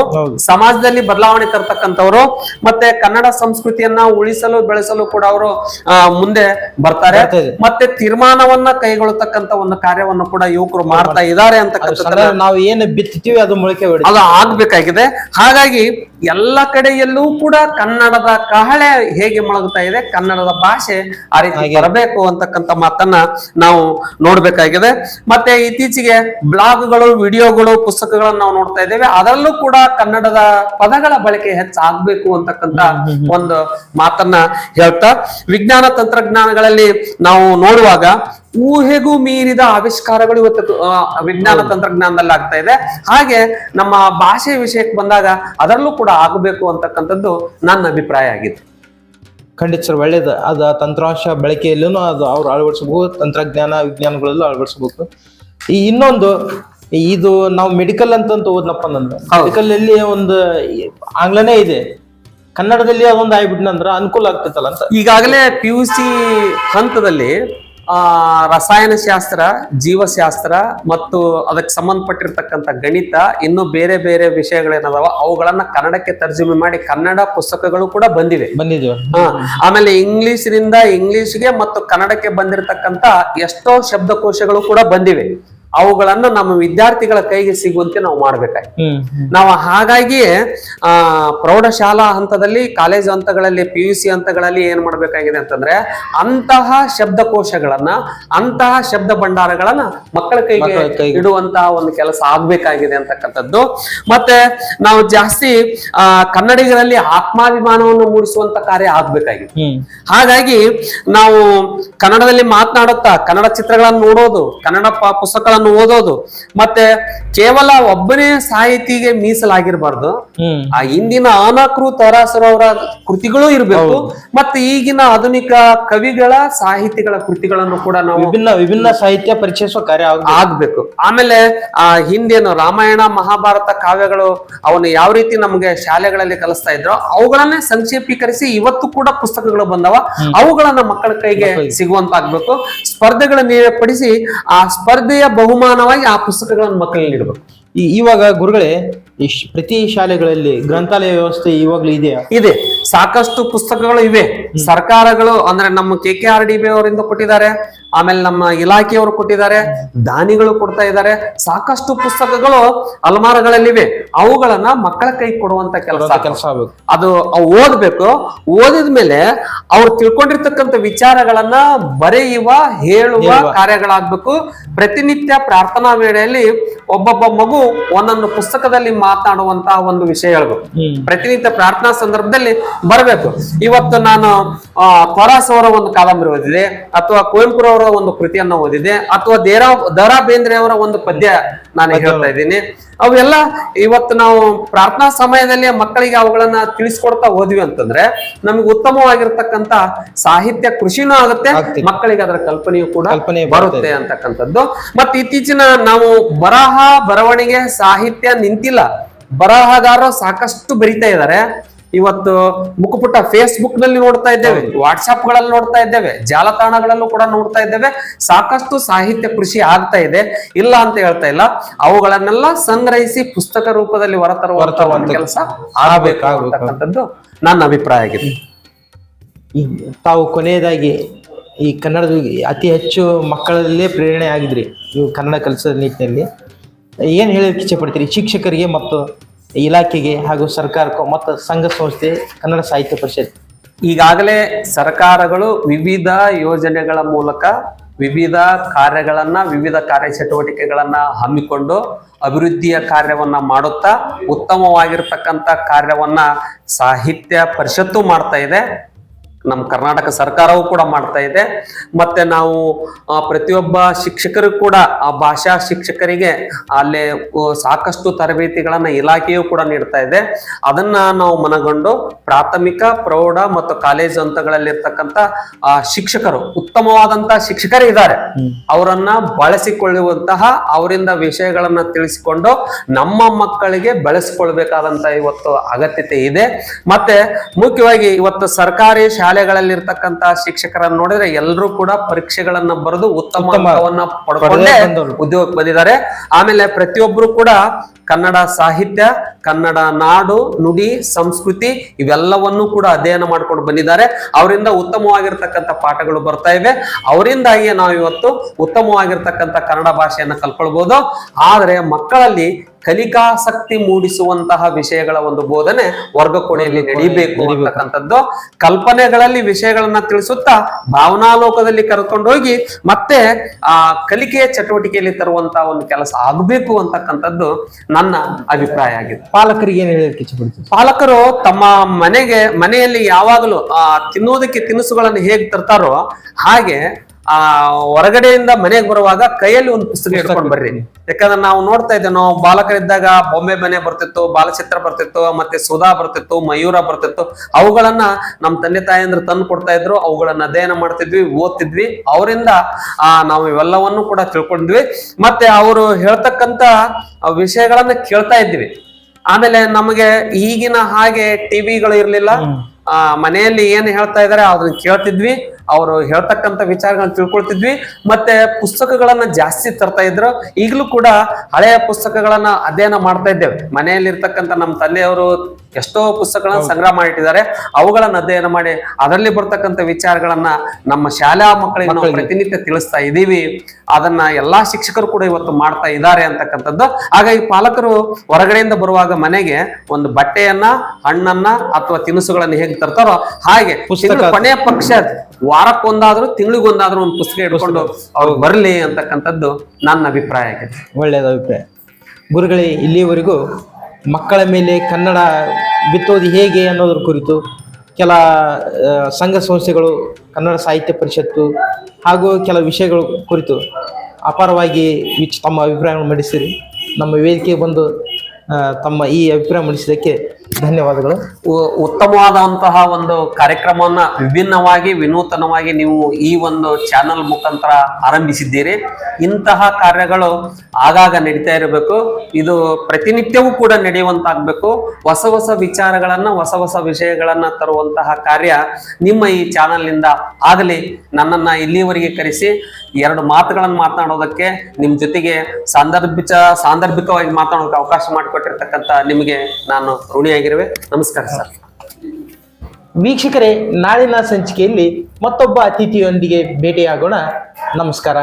ಸಮಾಜದಲ್ಲಿ ಬದಲಾವಣೆ ತರ್ತಕ್ಕಂಥವ್ರು ಮತ್ತೆ ಕನ್ನಡ ಸಂಸ್ಕೃತಿಯನ್ನ ಉಳಿಸಲು ಬೆಳೆಸಲು ಕೂಡ ಅವರು ಮುಂದೆ ಬರ್ತಾರೆ. ಬರ್ತಾ ಮತ್ತೆ ತೀರ್ಮಾನವನ್ನ ಕೈಗೊಳ್ಳತಕ್ಕಂತ ಒಂದು ಕಾರ್ಯವನ್ನು ಕೂಡ ಯುವಕರು ಮಾಡ್ತಾ ಇದ್ದಾರೆ ಅಂತ ನಾವು ಏನು ಬಿತ್ತೀವಿ ಅದು ಮೊಳಕೆ ಅದು ಆಗ್ಬೇಕಾಗಿದೆ. ಹಾಗಾಗಿ ಎಲ್ಲ ಕಡೆಯಲ್ಲೂ ಕೂಡ ಕನ್ನಡದ ಕಹಳೆ ಹೇಗೆ ಮೊಳಗುತ್ತಾ ಇದೆ ಕನ್ನಡದ ಭಾಷೆ ಆ ರೀತಿ. ಬರಬೇಕು ಅಂತಕ್ಕಂಥ ಮಾತನ್ನ ನಾವು ನೋಡ್ಬೇಕಾಗಿದೆ. ಮತ್ತೆ ಇತ್ತೀಚೆಗೆ ಬ್ಲಾಗ್ಗಳು ವಿಡಿಯೋಗಳು ಪುಸ್ತಕಗಳನ್ನ ನಾವು ನೋಡ್ತಾ ಇದ್ದೇವೆ. ಅದರಲ್ಲೂ ಕೂಡ ಕನ್ನಡದ ಪದಗಳ ಬಳಕೆ ಹೆಚ್ಚಾಗಬೇಕು ಅಂತಕ್ಕಂಥ ಒಂದು ಮಾತನ್ನ ಹೇಳ್ತಾ ವಿಜ್ಞಾನ ತಂತ್ರಜ್ಞಾನಗಳಲ್ಲಿ ನಾವು ನೋಡುವಾಗ ಊಹೆಗೂ ಮೀರಿದ ಆವಿಷ್ಕಾರಗಳು ಇವತ್ತು ವಿಜ್ಞಾನ ತಂತ್ರಜ್ಞಾನದಲ್ಲಿ ಆಗ್ತಾ ಇದೆ. ಹಾಗೆ ನಮ್ಮ ಭಾಷೆ ವಿಷಯಕ್ಕೆ ಬಂದಾಗ ಅದರಲ್ಲೂ ಕೂಡ ಆಗಬೇಕು ಅಂತಕ್ಕಂಥದ್ದು ನನ್ನ ಅಭಿಪ್ರಾಯ ಆಗಿತ್ತು. ಖಂಡಿತ ಸರ್ ಒಳ್ಳೇದು. ಅದು ತಂತ್ರಾಂಶ ಬಳಕೆಯಲ್ಲೂ ಅದು ಅವ್ರು ಅಳವಡಿಸಬಹುದು ತಂತ್ರಜ್ಞಾನ ವಿಜ್ಞಾನಗಳಲ್ಲೂ ಅಳವಡಿಸಬೇಕು. ಈ ಇನ್ನೊಂದು ಇದು ನಾವು ಮೆಡಿಕಲ್ ಅಂತಂತ ಓದ್ನಪ್ಪ ನಂದು ಮೆಡಿಕಲ್ ಅಲ್ಲಿ ಒಂದು ಆಂಗ್ಲನೇ ಇದೆ. ಕನ್ನಡದಲ್ಲಿ ಅದೊಂದು ಆಗ್ಬಿಟ್ನಂದ್ರ ಅನುಕೂಲ ಆಗ್ತೈತಲ್ಲ ಅಂತ. ಈಗಾಗಲೇ ಪಿ ಯು ಸಿ ಹಂತದಲ್ಲಿ ರಸಾಯನಶಾಸ್ತ್ರ ಜೀವಶಾಸ್ತ್ರ ಮತ್ತು ಅದಕ್ಕೆ ಸಂಬಂಧಪಟ್ಟಿರ್ತಕ್ಕಂಥ ಗಣಿತ ಇನ್ನು ಬೇರೆ ಬೇರೆ ವಿಷಯಗಳೇನದಾವ ಅವುಗಳನ್ನ ಕನ್ನಡಕ್ಕೆ ತರ್ಜುಮೆ ಮಾಡಿ ಕನ್ನಡ ಪುಸ್ತಕಗಳು ಕೂಡ ಬಂದಿವೆ. ಬಂದಿದ್ವಿ. ಹಾ, ಆಮೇಲೆ ಇಂಗ್ಲಿಷ್ನಿಂದ ಇಂಗ್ಲಿಷ್ಗೆ ಮತ್ತು ಕನ್ನಡಕ್ಕೆ ಬಂದಿರತಕ್ಕಂತ ಎಷ್ಟೋ ಶಬ್ದಕೋಶಗಳು ಕೂಡ ಬಂದಿವೆ. ಅವುಗಳನ್ನ ನಮ್ಮ ವಿದ್ಯಾರ್ಥಿಗಳ ಕೈಗೆ ಸಿಗುವಂತೆ ನಾವು ಮಾಡ್ಬೇಕಾಗಿ. ನಾವು ಹಾಗಾಗಿ ಆ ಪ್ರೌಢಶಾಲಾ ಹಂತದಲ್ಲಿ ಕಾಲೇಜು ಹಂತಗಳಲ್ಲಿ ಪಿ ಯು ಸಿ ಹಂತಗಳಲ್ಲಿ ಏನ್ ಮಾಡ್ಬೇಕಾಗಿದೆ ಅಂತಂದ್ರೆ ಅಂತಹ ಶಬ್ದಕೋಶಗಳನ್ನ ಅಂತಹ ಶಬ್ದ ಭಂಡಾರಗಳನ್ನ ಮಕ್ಕಳ ಕೈಗೆ ಇಡುವಂತಹ ಒಂದು ಕೆಲಸ ಆಗ್ಬೇಕಾಗಿದೆ ಅಂತಕ್ಕಂಥದ್ದು. ಮತ್ತೆ ನಾವು ಜಾಸ್ತಿ ಆ ಕನ್ನಡಿಗರಲ್ಲಿ ಆತ್ಮಾಭಿಮಾನವನ್ನು ಮೂಡಿಸುವಂತ ಕಾರ್ಯ ಆಗ್ಬೇಕಾಗಿದೆ. ಹಾಗಾಗಿ ನಾವು ಕನ್ನಡದಲ್ಲಿ ಮಾತನಾಡುತ್ತಾ ಕನ್ನಡ ಚಿತ್ರಗಳನ್ನು ನೋಡೋದು ಕನ್ನಡ ಪುಸ್ತಕ ಪುಸ್ತಕಗಳನ್ನು ಪುಸ್ತಕಗಳನ್ನು ಓದೋದು. ಮತ್ತೆ ಕೇವಲ ಒಬ್ಬನೇ ಸಾಹಿತಿಗೆ ಮೀಸಲಾಗಿರ್ಬಾರ್ದು. ಆ ಹಿಂದಿನ ಅನಕೃ ತರಾಸರವರ ಕೃತಿಗಳು ಇರಬೇಕು. ಮತ್ತೆ ಈಗಿನ ಆಧುನಿಕ ಕವಿಗಳ ಸಾಹಿತಿಗಳ ಕೃತಿಗಳನ್ನು ಕೂಡ ನಾವು ವಿಭಿನ್ನ ವಿಭಿನ್ನ ಸಾಹಿತ್ಯ ಪರಿಚಯಿಸುವ ಕಾರ್ಯ ಆಗ್ಬೇಕು. ಆಮೇಲೆ ಆ ಹಿಂದೇನು ರಾಮಾಯಣ ಮಹಾಭಾರತ ಕಾವ್ಯಗಳು ಅವನು ಯಾವ ರೀತಿ ನಮಗೆ ಶಾಲೆಗಳಲ್ಲಿ ಕಲಿಸ್ತಾ ಇದ್ರು ಅವುಗಳನ್ನೇ ಸಂಕ್ಷೇಪೀಕರಿಸಿ ಇವತ್ತು ಕೂಡ ಪುಸ್ತಕಗಳು ಬಂದವ. ಅವುಗಳನ್ನ ಮಕ್ಕಳ ಕೈಗೆ ಸಿಗುವಂತಾಗ್ಬೇಕು. ಸ್ಪರ್ಧೆಗಳನ್ನ ಏರ್ಪಡಿಸಿ ಆ ಸ್ಪರ್ಧೆಯ ಬಹುಮಾನವಾಗಿ ಆ ಪುಸ್ತಕಗಳನ್ನು ಮಕ್ಕಳಲ್ಲಿ ನೀಡಬೇಕು ಈ- ಇವಾಗ ಗುರುಗಳೇ ಈ ಶ್- ಪ್ರತಿ ಶಾಲೆಗಳಲ್ಲಿ ಗ್ರಂಥಾಲಯ ವ್ಯವಸ್ಥೆ ಇವಾಗ್ಲೂ ಇದೆಯಾ ಇದೆ. ಸಾಕಷ್ಟು ಪುಸ್ತಕಗಳು ಇವೆ. ಸರ್ಕಾರಗಳು ಅಂದ್ರೆ ನಮ್ಮ K K R D B ಅವರಿಂದ ಕೊಟ್ಟಿದ್ದಾರೆ. ಆಮೇಲೆ ನಮ್ಮ ಇಲಾಖೆಯವರು ಕೊಟ್ಟಿದ್ದಾರೆ ದಾನಿಗಳು ಕೊಡ್ತಾ ಇದ್ದಾರೆ. ಸಾಕಷ್ಟು ಪುಸ್ತಕಗಳು ಅಲಮಾರಗಳಲ್ಲಿವೆ. ಅವುಗಳನ್ನ ಮಕ್ಕಳ ಕೈ ಕೊಡುವಂತ ಕೆಲಸ ಕೆಲಸ ಅದು ಓದ್ಬೇಕು. ಓದಿದ ಮೇಲೆ ಅವ್ರು ತಿಳ್ಕೊಂಡಿರ್ತಕ್ಕಂಥ ವಿಚಾರಗಳನ್ನ ಬರೆಯುವ ಹೇಳುವ ಕಾರ್ಯಗಳಾಗ್ಬೇಕು. ಪ್ರತಿನಿತ್ಯ ಪ್ರಾರ್ಥನಾ ವೇಳೆಯಲ್ಲಿ ಒಬ್ಬೊಬ್ಬ ಮಗು ಒಂದೊಂದು ಪುಸ್ತಕದಲ್ಲಿ ಮಾತನಾಡುವಂತಹ ಒಂದು ವಿಷಯ ಹೇಳ್ಬೇಕು. ಪ್ರತಿನಿತ್ಯ ಪ್ರಾರ್ಥನಾ ಸಂದರ್ಭದಲ್ಲಿ ಬರಬೇಕು. ಇವತ್ತು ನಾನು ತ್ವರಾಸ್ ಅವರ ಒಂದು ಕಾದಂಬರಿ ಓದಿದೆ. ಅಥವಾ ಕುವೆಂಪುರವರ ಒಂದು ಕೃತಿಯನ್ನ ಓದಿದೆ ಅಥವಾ ದೇರಾ ದರಾ ಬೇಂದ್ರೆ ಅವರ ಒಂದು ಪದ್ಯ ನಾನು ಹೇಳ್ತಾ ಇದ್ದೀನಿ. ಅವೆಲ್ಲ ಇವತ್ತು ನಾವು ಪ್ರಾರ್ಥನಾ ಸಮಯದಲ್ಲಿ ಮಕ್ಕಳಿಗೆ ಅವುಗಳನ್ನ ತಿಳಿಸ್ಕೊಡ್ತಾ ಹೋದ್ವಿ ಅಂತಂದ್ರೆ ನಮ್ಗೆ ಉತ್ತಮವಾಗಿರ್ತಕ್ಕಂತ ಸಾಹಿತ್ಯ ಕೃಷಿನೂ ಆಗುತ್ತೆ ಮಕ್ಕಳಿಗೆ ಅದರ ಕಲ್ಪನೆಯು ಕೂಡ ಬರುತ್ತೆ ಅಂತಕ್ಕಂಥದ್ದು. ಮತ್ತೆ ಇತ್ತೀಚಿನ ನಾವು ಬರಹ ಬರವಣಿಗೆ ಸಾಹಿತ್ಯ ನಿಂತಿಲ್ಲ. ಬರಹಗಾರರು ಸಾಕಷ್ಟು ಬರಿತಾ ಇದ್ದಾರೆ. ಇವತ್ತು ಮುಖಪುಟ ಫೇಸ್ಬುಕ್ನಲ್ಲಿ ನೋಡ್ತಾ ಇದ್ದೇವೆ ವಾಟ್ಸ್ಆಪ್ಗಳಲ್ಲಿ ನೋಡ್ತಾ ಇದ್ದೇವೆ ಜಾಲತಾಣಗಳಲ್ಲೂ ಕೂಡ ನೋಡ್ತಾ ಇದ್ದೇವೆ. ಸಾಕಷ್ಟು ಸಾಹಿತ್ಯ ಕೃಷಿ ಆಗ್ತಾ ಇದೆ. ಇಲ್ಲ ಅಂತ ಹೇಳ್ತಾ ಇಲ್ಲ. ಅವುಗಳನ್ನೆಲ್ಲ ಸಂಗ್ರಹಿಸಿ ಪುಸ್ತಕ ರೂಪದಲ್ಲಿ ಹೊರತರುವ ಕೆಲಸ ಆಗಬೇಕಾಗಿರ್ತಕ್ಕಂಥದ್ದು ನನ್ನ ಅಭಿಪ್ರಾಯ ಆಗಿದೆ. ತಾವು ಕೊನೆಯದಾಗಿ ಈ ಕನ್ನಡದ ಅತಿ ಹೆಚ್ಚು ಮಕ್ಕಳಲ್ಲೇ ಪ್ರೇರಣೆ ಆಗಿದ್ರಿ ನೀವು ಕನ್ನಡ ಕಲಿಸೋ ನಿಟ್ಟಿನಲ್ಲಿ. ಏನು ಇಚ್ಛೆ ಪಡ್ತೀರಿ? ಶಿಕ್ಷಕರಿಗೆ ಮತ್ತು ಇಲಾಖೆಗೆ ಹಾಗೂ ಸರ್ಕಾರಕ್ಕೂ ಮತ್ತು ಸಂಘ ಸಂಸ್ಥೆ ಕನ್ನಡ ಸಾಹಿತ್ಯ ಪರಿಷತ್. ಈಗಾಗಲೇ ಸರ್ಕಾರಗಳು ವಿವಿಧ ಯೋಜನೆಗಳ ಮೂಲಕ ವಿವಿಧ ಕಾರ್ಯಗಳನ್ನ, ವಿವಿಧ ಕಾರ್ಯಚಟುವಟಿಕೆಗಳನ್ನ ಹಮ್ಮಿಕೊಂಡು ಅಭಿವೃದ್ಧಿಯ ಕಾರ್ಯವನ್ನ ಮಾಡುತ್ತಾ ಉತ್ತಮವಾಗಿರ್ತಕ್ಕಂಥ ಕಾರ್ಯವನ್ನ ಸಾಹಿತ್ಯ ಪರಿಷತ್ತು ಮಾಡ್ತಾ ಇದೆ. ನಮ್ಮ ಕರ್ನಾಟಕ ಸರ್ಕಾರವು ಕೂಡ ಮಾಡ್ತಾ ಇದೆ. ಮತ್ತೆ ನಾವು ಪ್ರತಿಯೊಬ್ಬ ಶಿಕ್ಷಕರು ಕೂಡ ಆ ಭಾಷಾ ಶಿಕ್ಷಕರಿಗೆ ಅಲ್ಲಿ ಸಾಕಷ್ಟು ತರಬೇತಿಗಳನ್ನ ಇಲಾಖೆಯು ಕೂಡ ನೀಡ್ತಾ ಇದೆ. ಅದನ್ನ ನಾವು ಮನಗೊಂಡು ಪ್ರಾಥಮಿಕ ಪ್ರೌಢ ಮತ್ತು ಕಾಲೇಜು ಹಂತಗಳಲ್ಲಿರ್ತಕ್ಕಂಥ ಆ ಶಿಕ್ಷಕರು ಉತ್ತಮವಾದಂತ ಶಿಕ್ಷಕರು ಇದ್ದಾರೆ. ಅವರನ್ನ ಬಳಸಿಕೊಳ್ಳುವಂತಹ ಅವರಿಂದ ವಿಷಯಗಳನ್ನ ತಿಳಿಸಿಕೊಂಡು ನಮ್ಮ ಮಕ್ಕಳಿಗೆ ಬೆಳೆಸಿಕೊಳ್ಬೇಕಾದಂತ ಇವತ್ತು ಅಗತ್ಯತೆ ಇದೆ. ಮತ್ತೆ ಮುಖ್ಯವಾಗಿ ಇವತ್ತು ಸರ್ಕಾರಿ ಶಾಲೆಗಳಲ್ಲಿರ್ತಕ್ಕಂತ ಶಿಕ್ಷಕರನ್ನ ನೋಡಿದ್ರೆ ಎಲ್ಲರೂ ಕೂಡ ಪರೀಕ್ಷೆಗಳನ್ನ ಬರೆದು ಉತ್ತಮ ಉತ್ತಮ ಅಂಕವನ್ನ ಪಡ್ಕೊಂಡೇ ಉದ್ಯೋಗಕ್ಕೆ ಬಂದಿದ್ದಾರೆ. ಆಮೇಲೆ ಪ್ರತಿಯೊಬ್ರು ಕೂಡ ಕನ್ನಡ ಸಾಹಿತ್ಯ ಕನ್ನಡ ನಾಡು ನುಡಿ ಸಂಸ್ಕೃತಿ ಇವೆಲ್ಲವನ್ನೂ ಕೂಡ ಅಧ್ಯಯನ ಮಾಡ್ಕೊಂಡು ಬಂದಿದ್ದಾರೆ. ಅವರಿಂದ ಉತ್ತಮವಾಗಿರ್ತಕ್ಕಂಥ ಪಾಠಗಳು ಬರ್ತಾ ಇವೆ. ಅವರಿಂದಾಗಿಯೇ ನಾವು ಇವತ್ತು ಉತ್ತಮವಾಗಿರ್ತಕ್ಕಂಥ ಕನ್ನಡ ಭಾಷೆಯನ್ನು ಕಲ್ಕೊಳ್ಬಹುದು ಆದರೆ ಮಕ್ಕಳಲ್ಲಿ ಕಲಿಕಾಸಕ್ತಿ ಮೂಡಿಸುವಂತಹ ವಿಷಯಗಳ ಒಂದು ಬೋಧನೆ ವರ್ಗ ಕೋಣೆಯಲ್ಲಿ ನಡೀಬೇಕು ಅಂತಕ್ಕಂಥದ್ದು. ಕಲ್ಪನೆಗಳಲ್ಲಿ ವಿಷಯಗಳನ್ನ ತಿಳಿಸುತ್ತಾ ಭಾವನಾಲೋಕದಲ್ಲಿ ಕರ್ಕೊಂಡು ಹೋಗಿ ಮತ್ತೆ ಆ ಕಲಿಕೆಯ ಚಟುವಟಿಕೆಯಲ್ಲಿ ತರುವಂತಹ ಒಂದು ಕೆಲಸ ಆಗಬೇಕು ಅಂತಕ್ಕಂಥದ್ದು ನನ್ನ ಅಭಿಪ್ರಾಯ ಆಗಿದೆ ಪಾಲಕರಿಗೆ ಏನು ಹೇಳಿ ಪಾಲಕರು ತಮ್ಮ ಮನೆಗೆ ಮನೆಯಲ್ಲಿ ಯಾವಾಗಲೂ ಆ ತಿನ್ನೋದಕ್ಕೆ ತಿನಿಸುಗಳನ್ನು ಹೇಗೆ ತರ್ತಾರೋ ಹಾಗೆ ಆ ಹೊರಗಡೆಯಿಂದ ಮನೆಗೆ ಬರುವಾಗ ಕೈಯಲ್ಲಿ ಒಂದು ಪುಸ್ತಕ ಇಟ್ಕೊಂಡು ಬರ್ರಿ. ಯಾಕಂದ್ರೆ ನಾವು ನೋಡ್ತಾ ಇದ್ದೇವೆ ನಾವು ಬಾಲಕರಿದ್ದಾಗ ಬೊಂಬೆ ಮನೆ ಬರ್ತಿತ್ತು ಬಾಲಚಿತ್ರ ಬರ್ತಿತ್ತು ಮತ್ತೆ ಸುಧಾ ಬರ್ತಿತ್ತು ಮಯೂರ ಬರ್ತಿತ್ತು. ಅವುಗಳನ್ನ ನಮ್ಮ ತಂದೆ ತಾಯಿಯಂದ್ರೆ ತಂದು ಕೊಡ್ತಾ ಇದ್ರು ಅವುಗಳನ್ನ ಅಧ್ಯಯನ ಮಾಡ್ತಿದ್ವಿ ಓದ್ತಿದ್ವಿ. ಅವರಿಂದ ಆ ನಾವು ಇವೆಲ್ಲವನ್ನು ಕೂಡ ತಿಳ್ಕೊಂಡ್ವಿ ಮತ್ತೆ ಅವರು ಹೇಳ್ತಕ್ಕಂತ ವಿಷಯಗಳನ್ನ ಕೇಳ್ತಾ ಇದ್ವಿ. ಆಮೇಲೆ ನಮಗೆ ಈಗಿನ ಹಾಗೆ ಟಿವಿಗಳು ಇರ್ಲಿಲ್ಲ. ಆ ಮನೆಯಲ್ಲಿ ಏನ್ ಹೇಳ್ತಾ ಇದಾರೆ ಅದನ್ನ ಕೇಳ್ತಿದ್ವಿ. ಅವರು ಹೇಳ್ತಕ್ಕಂಥ ವಿಚಾರಗಳನ್ನ ತಿಳ್ಕೊಳ್ತಿದ್ವಿ. ಮತ್ತೆ ಪುಸ್ತಕಗಳನ್ನ ಜಾಸ್ತಿ ತರ್ತಾ ಇದ್ರು. ಈಗಲೂ ಕೂಡ ಹಳೆಯ ಪುಸ್ತಕಗಳನ್ನ ಅಧ್ಯಯನ ಮಾಡ್ತಾ ಇದ್ದೇವೆ. ಮನೆಯಲ್ಲಿರ್ತಕ್ಕಂಥ ನಮ್ಮ ತಂದೆಯವರು ಎಷ್ಟೋ ಪುಸ್ತಕಗಳನ್ನ ಸಂಗ್ರಹ ಮಾಡಿಟ್ಟಿದ್ದಾರೆ. ಅವುಗಳನ್ನ ಅಧ್ಯಯನ ಮಾಡಿ ಅದರಲ್ಲಿ ಬರ್ತಕ್ಕಂಥ ವಿಚಾರಗಳನ್ನ ನಮ್ಮ ಶಾಲಾ ಮಕ್ಕಳಿಗೆ ನಾವು ಪ್ರತಿನಿತ್ಯ ತಿಳಿಸ್ತಾ ಇದೀವಿ ಅದನ್ನ ಎಲ್ಲಾ ಶಿಕ್ಷಕರು ಕೂಡ ಇವತ್ತು ಮಾಡ್ತಾ ಇದ್ದಾರೆ ಅಂತಕ್ಕಂಥದ್ದು. ಹಾಗಾಗಿ ಪಾಲಕರು ಹೊರಗಡೆಯಿಂದ ಬರುವಾಗ ಮನೆಗೆ ಒಂದು ಬಟ್ಟೆಯನ್ನ ಹಣ್ಣನ್ನ ಅಥವಾ ತಿನಿಸುಗಳನ್ನ ಹೇಗೆ ತರ್ತಾರೋ ಹಾಗೆ ಕೊನೆಯ ಪಕ್ಷ ವಾರಕ್ಕೊಂದಾದ್ರೂ ತಿಂಗಳಿಗೊಂದಾದ್ರೂ ಒಂದು ಪುಸ್ತಕ ಇಟ್ಕೊಂಡು ಅವ್ರು ಬರಲಿ ಅಂತಕ್ಕಂಥದ್ದು ನನ್ನ ಅಭಿಪ್ರಾಯ ಆಗಿದೆ. ಒಳ್ಳೆಯದು ಅಭಿಪ್ರಾಯ. ಗುರುಗಳೇ ಇಲ್ಲಿಯವರೆಗೂ ಮಕ್ಕಳ ಮೇಲೆ ಕನ್ನಡ ಬಿತ್ತೋದು ಹೇಗೆ ಅನ್ನೋದ್ರ ಕುರಿತು ಕೆಲ ಸಂಘ ಸಂಸ್ಥೆಗಳು ಕನ್ನಡ ಸಾಹಿತ್ಯ ಪರಿಷತ್ತು ಹಾಗೂ ಕೆಲ ವಿಷಯಗಳ ಕುರಿತು ಅಪಾರವಾಗಿ ವಿಚ್ ತಮ್ಮ ಅಭಿಪ್ರಾಯವನ್ನು ಮಂಡಿಸಿರಿ. ನಮ್ಮ ವೇದಿಕೆಗೆ ಬಂದು ತಮ್ಮ ಈ ಅಭಿಪ್ರಾಯ ಮಂಡಿಸಿದ್ದಕ್ಕೆ ಧನ್ಯವಾದಗಳು. ಉತ್ತಮವಾದಂತಹ ಒಂದು ಕಾರ್ಯಕ್ರಮವನ್ನ ವಿಭಿನ್ನವಾಗಿ, ವಿನೂತನವಾಗಿ ನೀವು ಈ ಒಂದು ಚಾನಲ್ ಮುಖಾಂತರ ಆರಂಭಿಸಿದ್ದೀರಿ. ಇಂತಹ ಕಾರ್ಯಗಳು ಆಗಾಗ ನಡೀತಾ ಇರಬೇಕು. ಇದು ಪ್ರತಿನಿತ್ಯವೂ ಕೂಡ ನಡೆಯುವಂತಾಗಬೇಕು. ಹೊಸ ಹೊಸ ವಿಚಾರಗಳನ್ನ, ಹೊಸ ಹೊಸ ವಿಷಯಗಳನ್ನ ತರುವಂತಹ ಕಾರ್ಯ ನಿಮ್ಮ ಈ ಚಾನಲ್ನಿಂದ ಆಗಲಿ, ನನ್ನನ್ನ ಇಲ್ಲಿವರೆಗೆ ಕರೆಸಿ, ಎರಡು ಮಾತುಗಳನ್ನು ಮಾತನಾಡೋದಕ್ಕೆ, ನಿಮ್ಮ ಜೊತೆಗೆ ಸಾಂದರ್ಭಿಕ, ಸಾಂದರ್ಭಿಕವಾಗಿ ಮಾತನಾಡೋಕೆ ಅವಕಾಶ ಮಾಡಿಕೊಟ್ಟಿರ್ತಕ್ಕಂಥ ನಿಮಗೆ ನಾನು ನಮಸ್ಕಾರ ಸರ್. ವೀಕ್ಷಕರೇ ನಾಳಿನ ಸಂಚಿಕೆಯಲ್ಲಿ ಮತ್ತೊಬ್ಬ ಅತಿಥಿಯೊಂದಿಗೆ ಭೇಟಿಯಾಗೋಣ. ನಮಸ್ಕಾರ.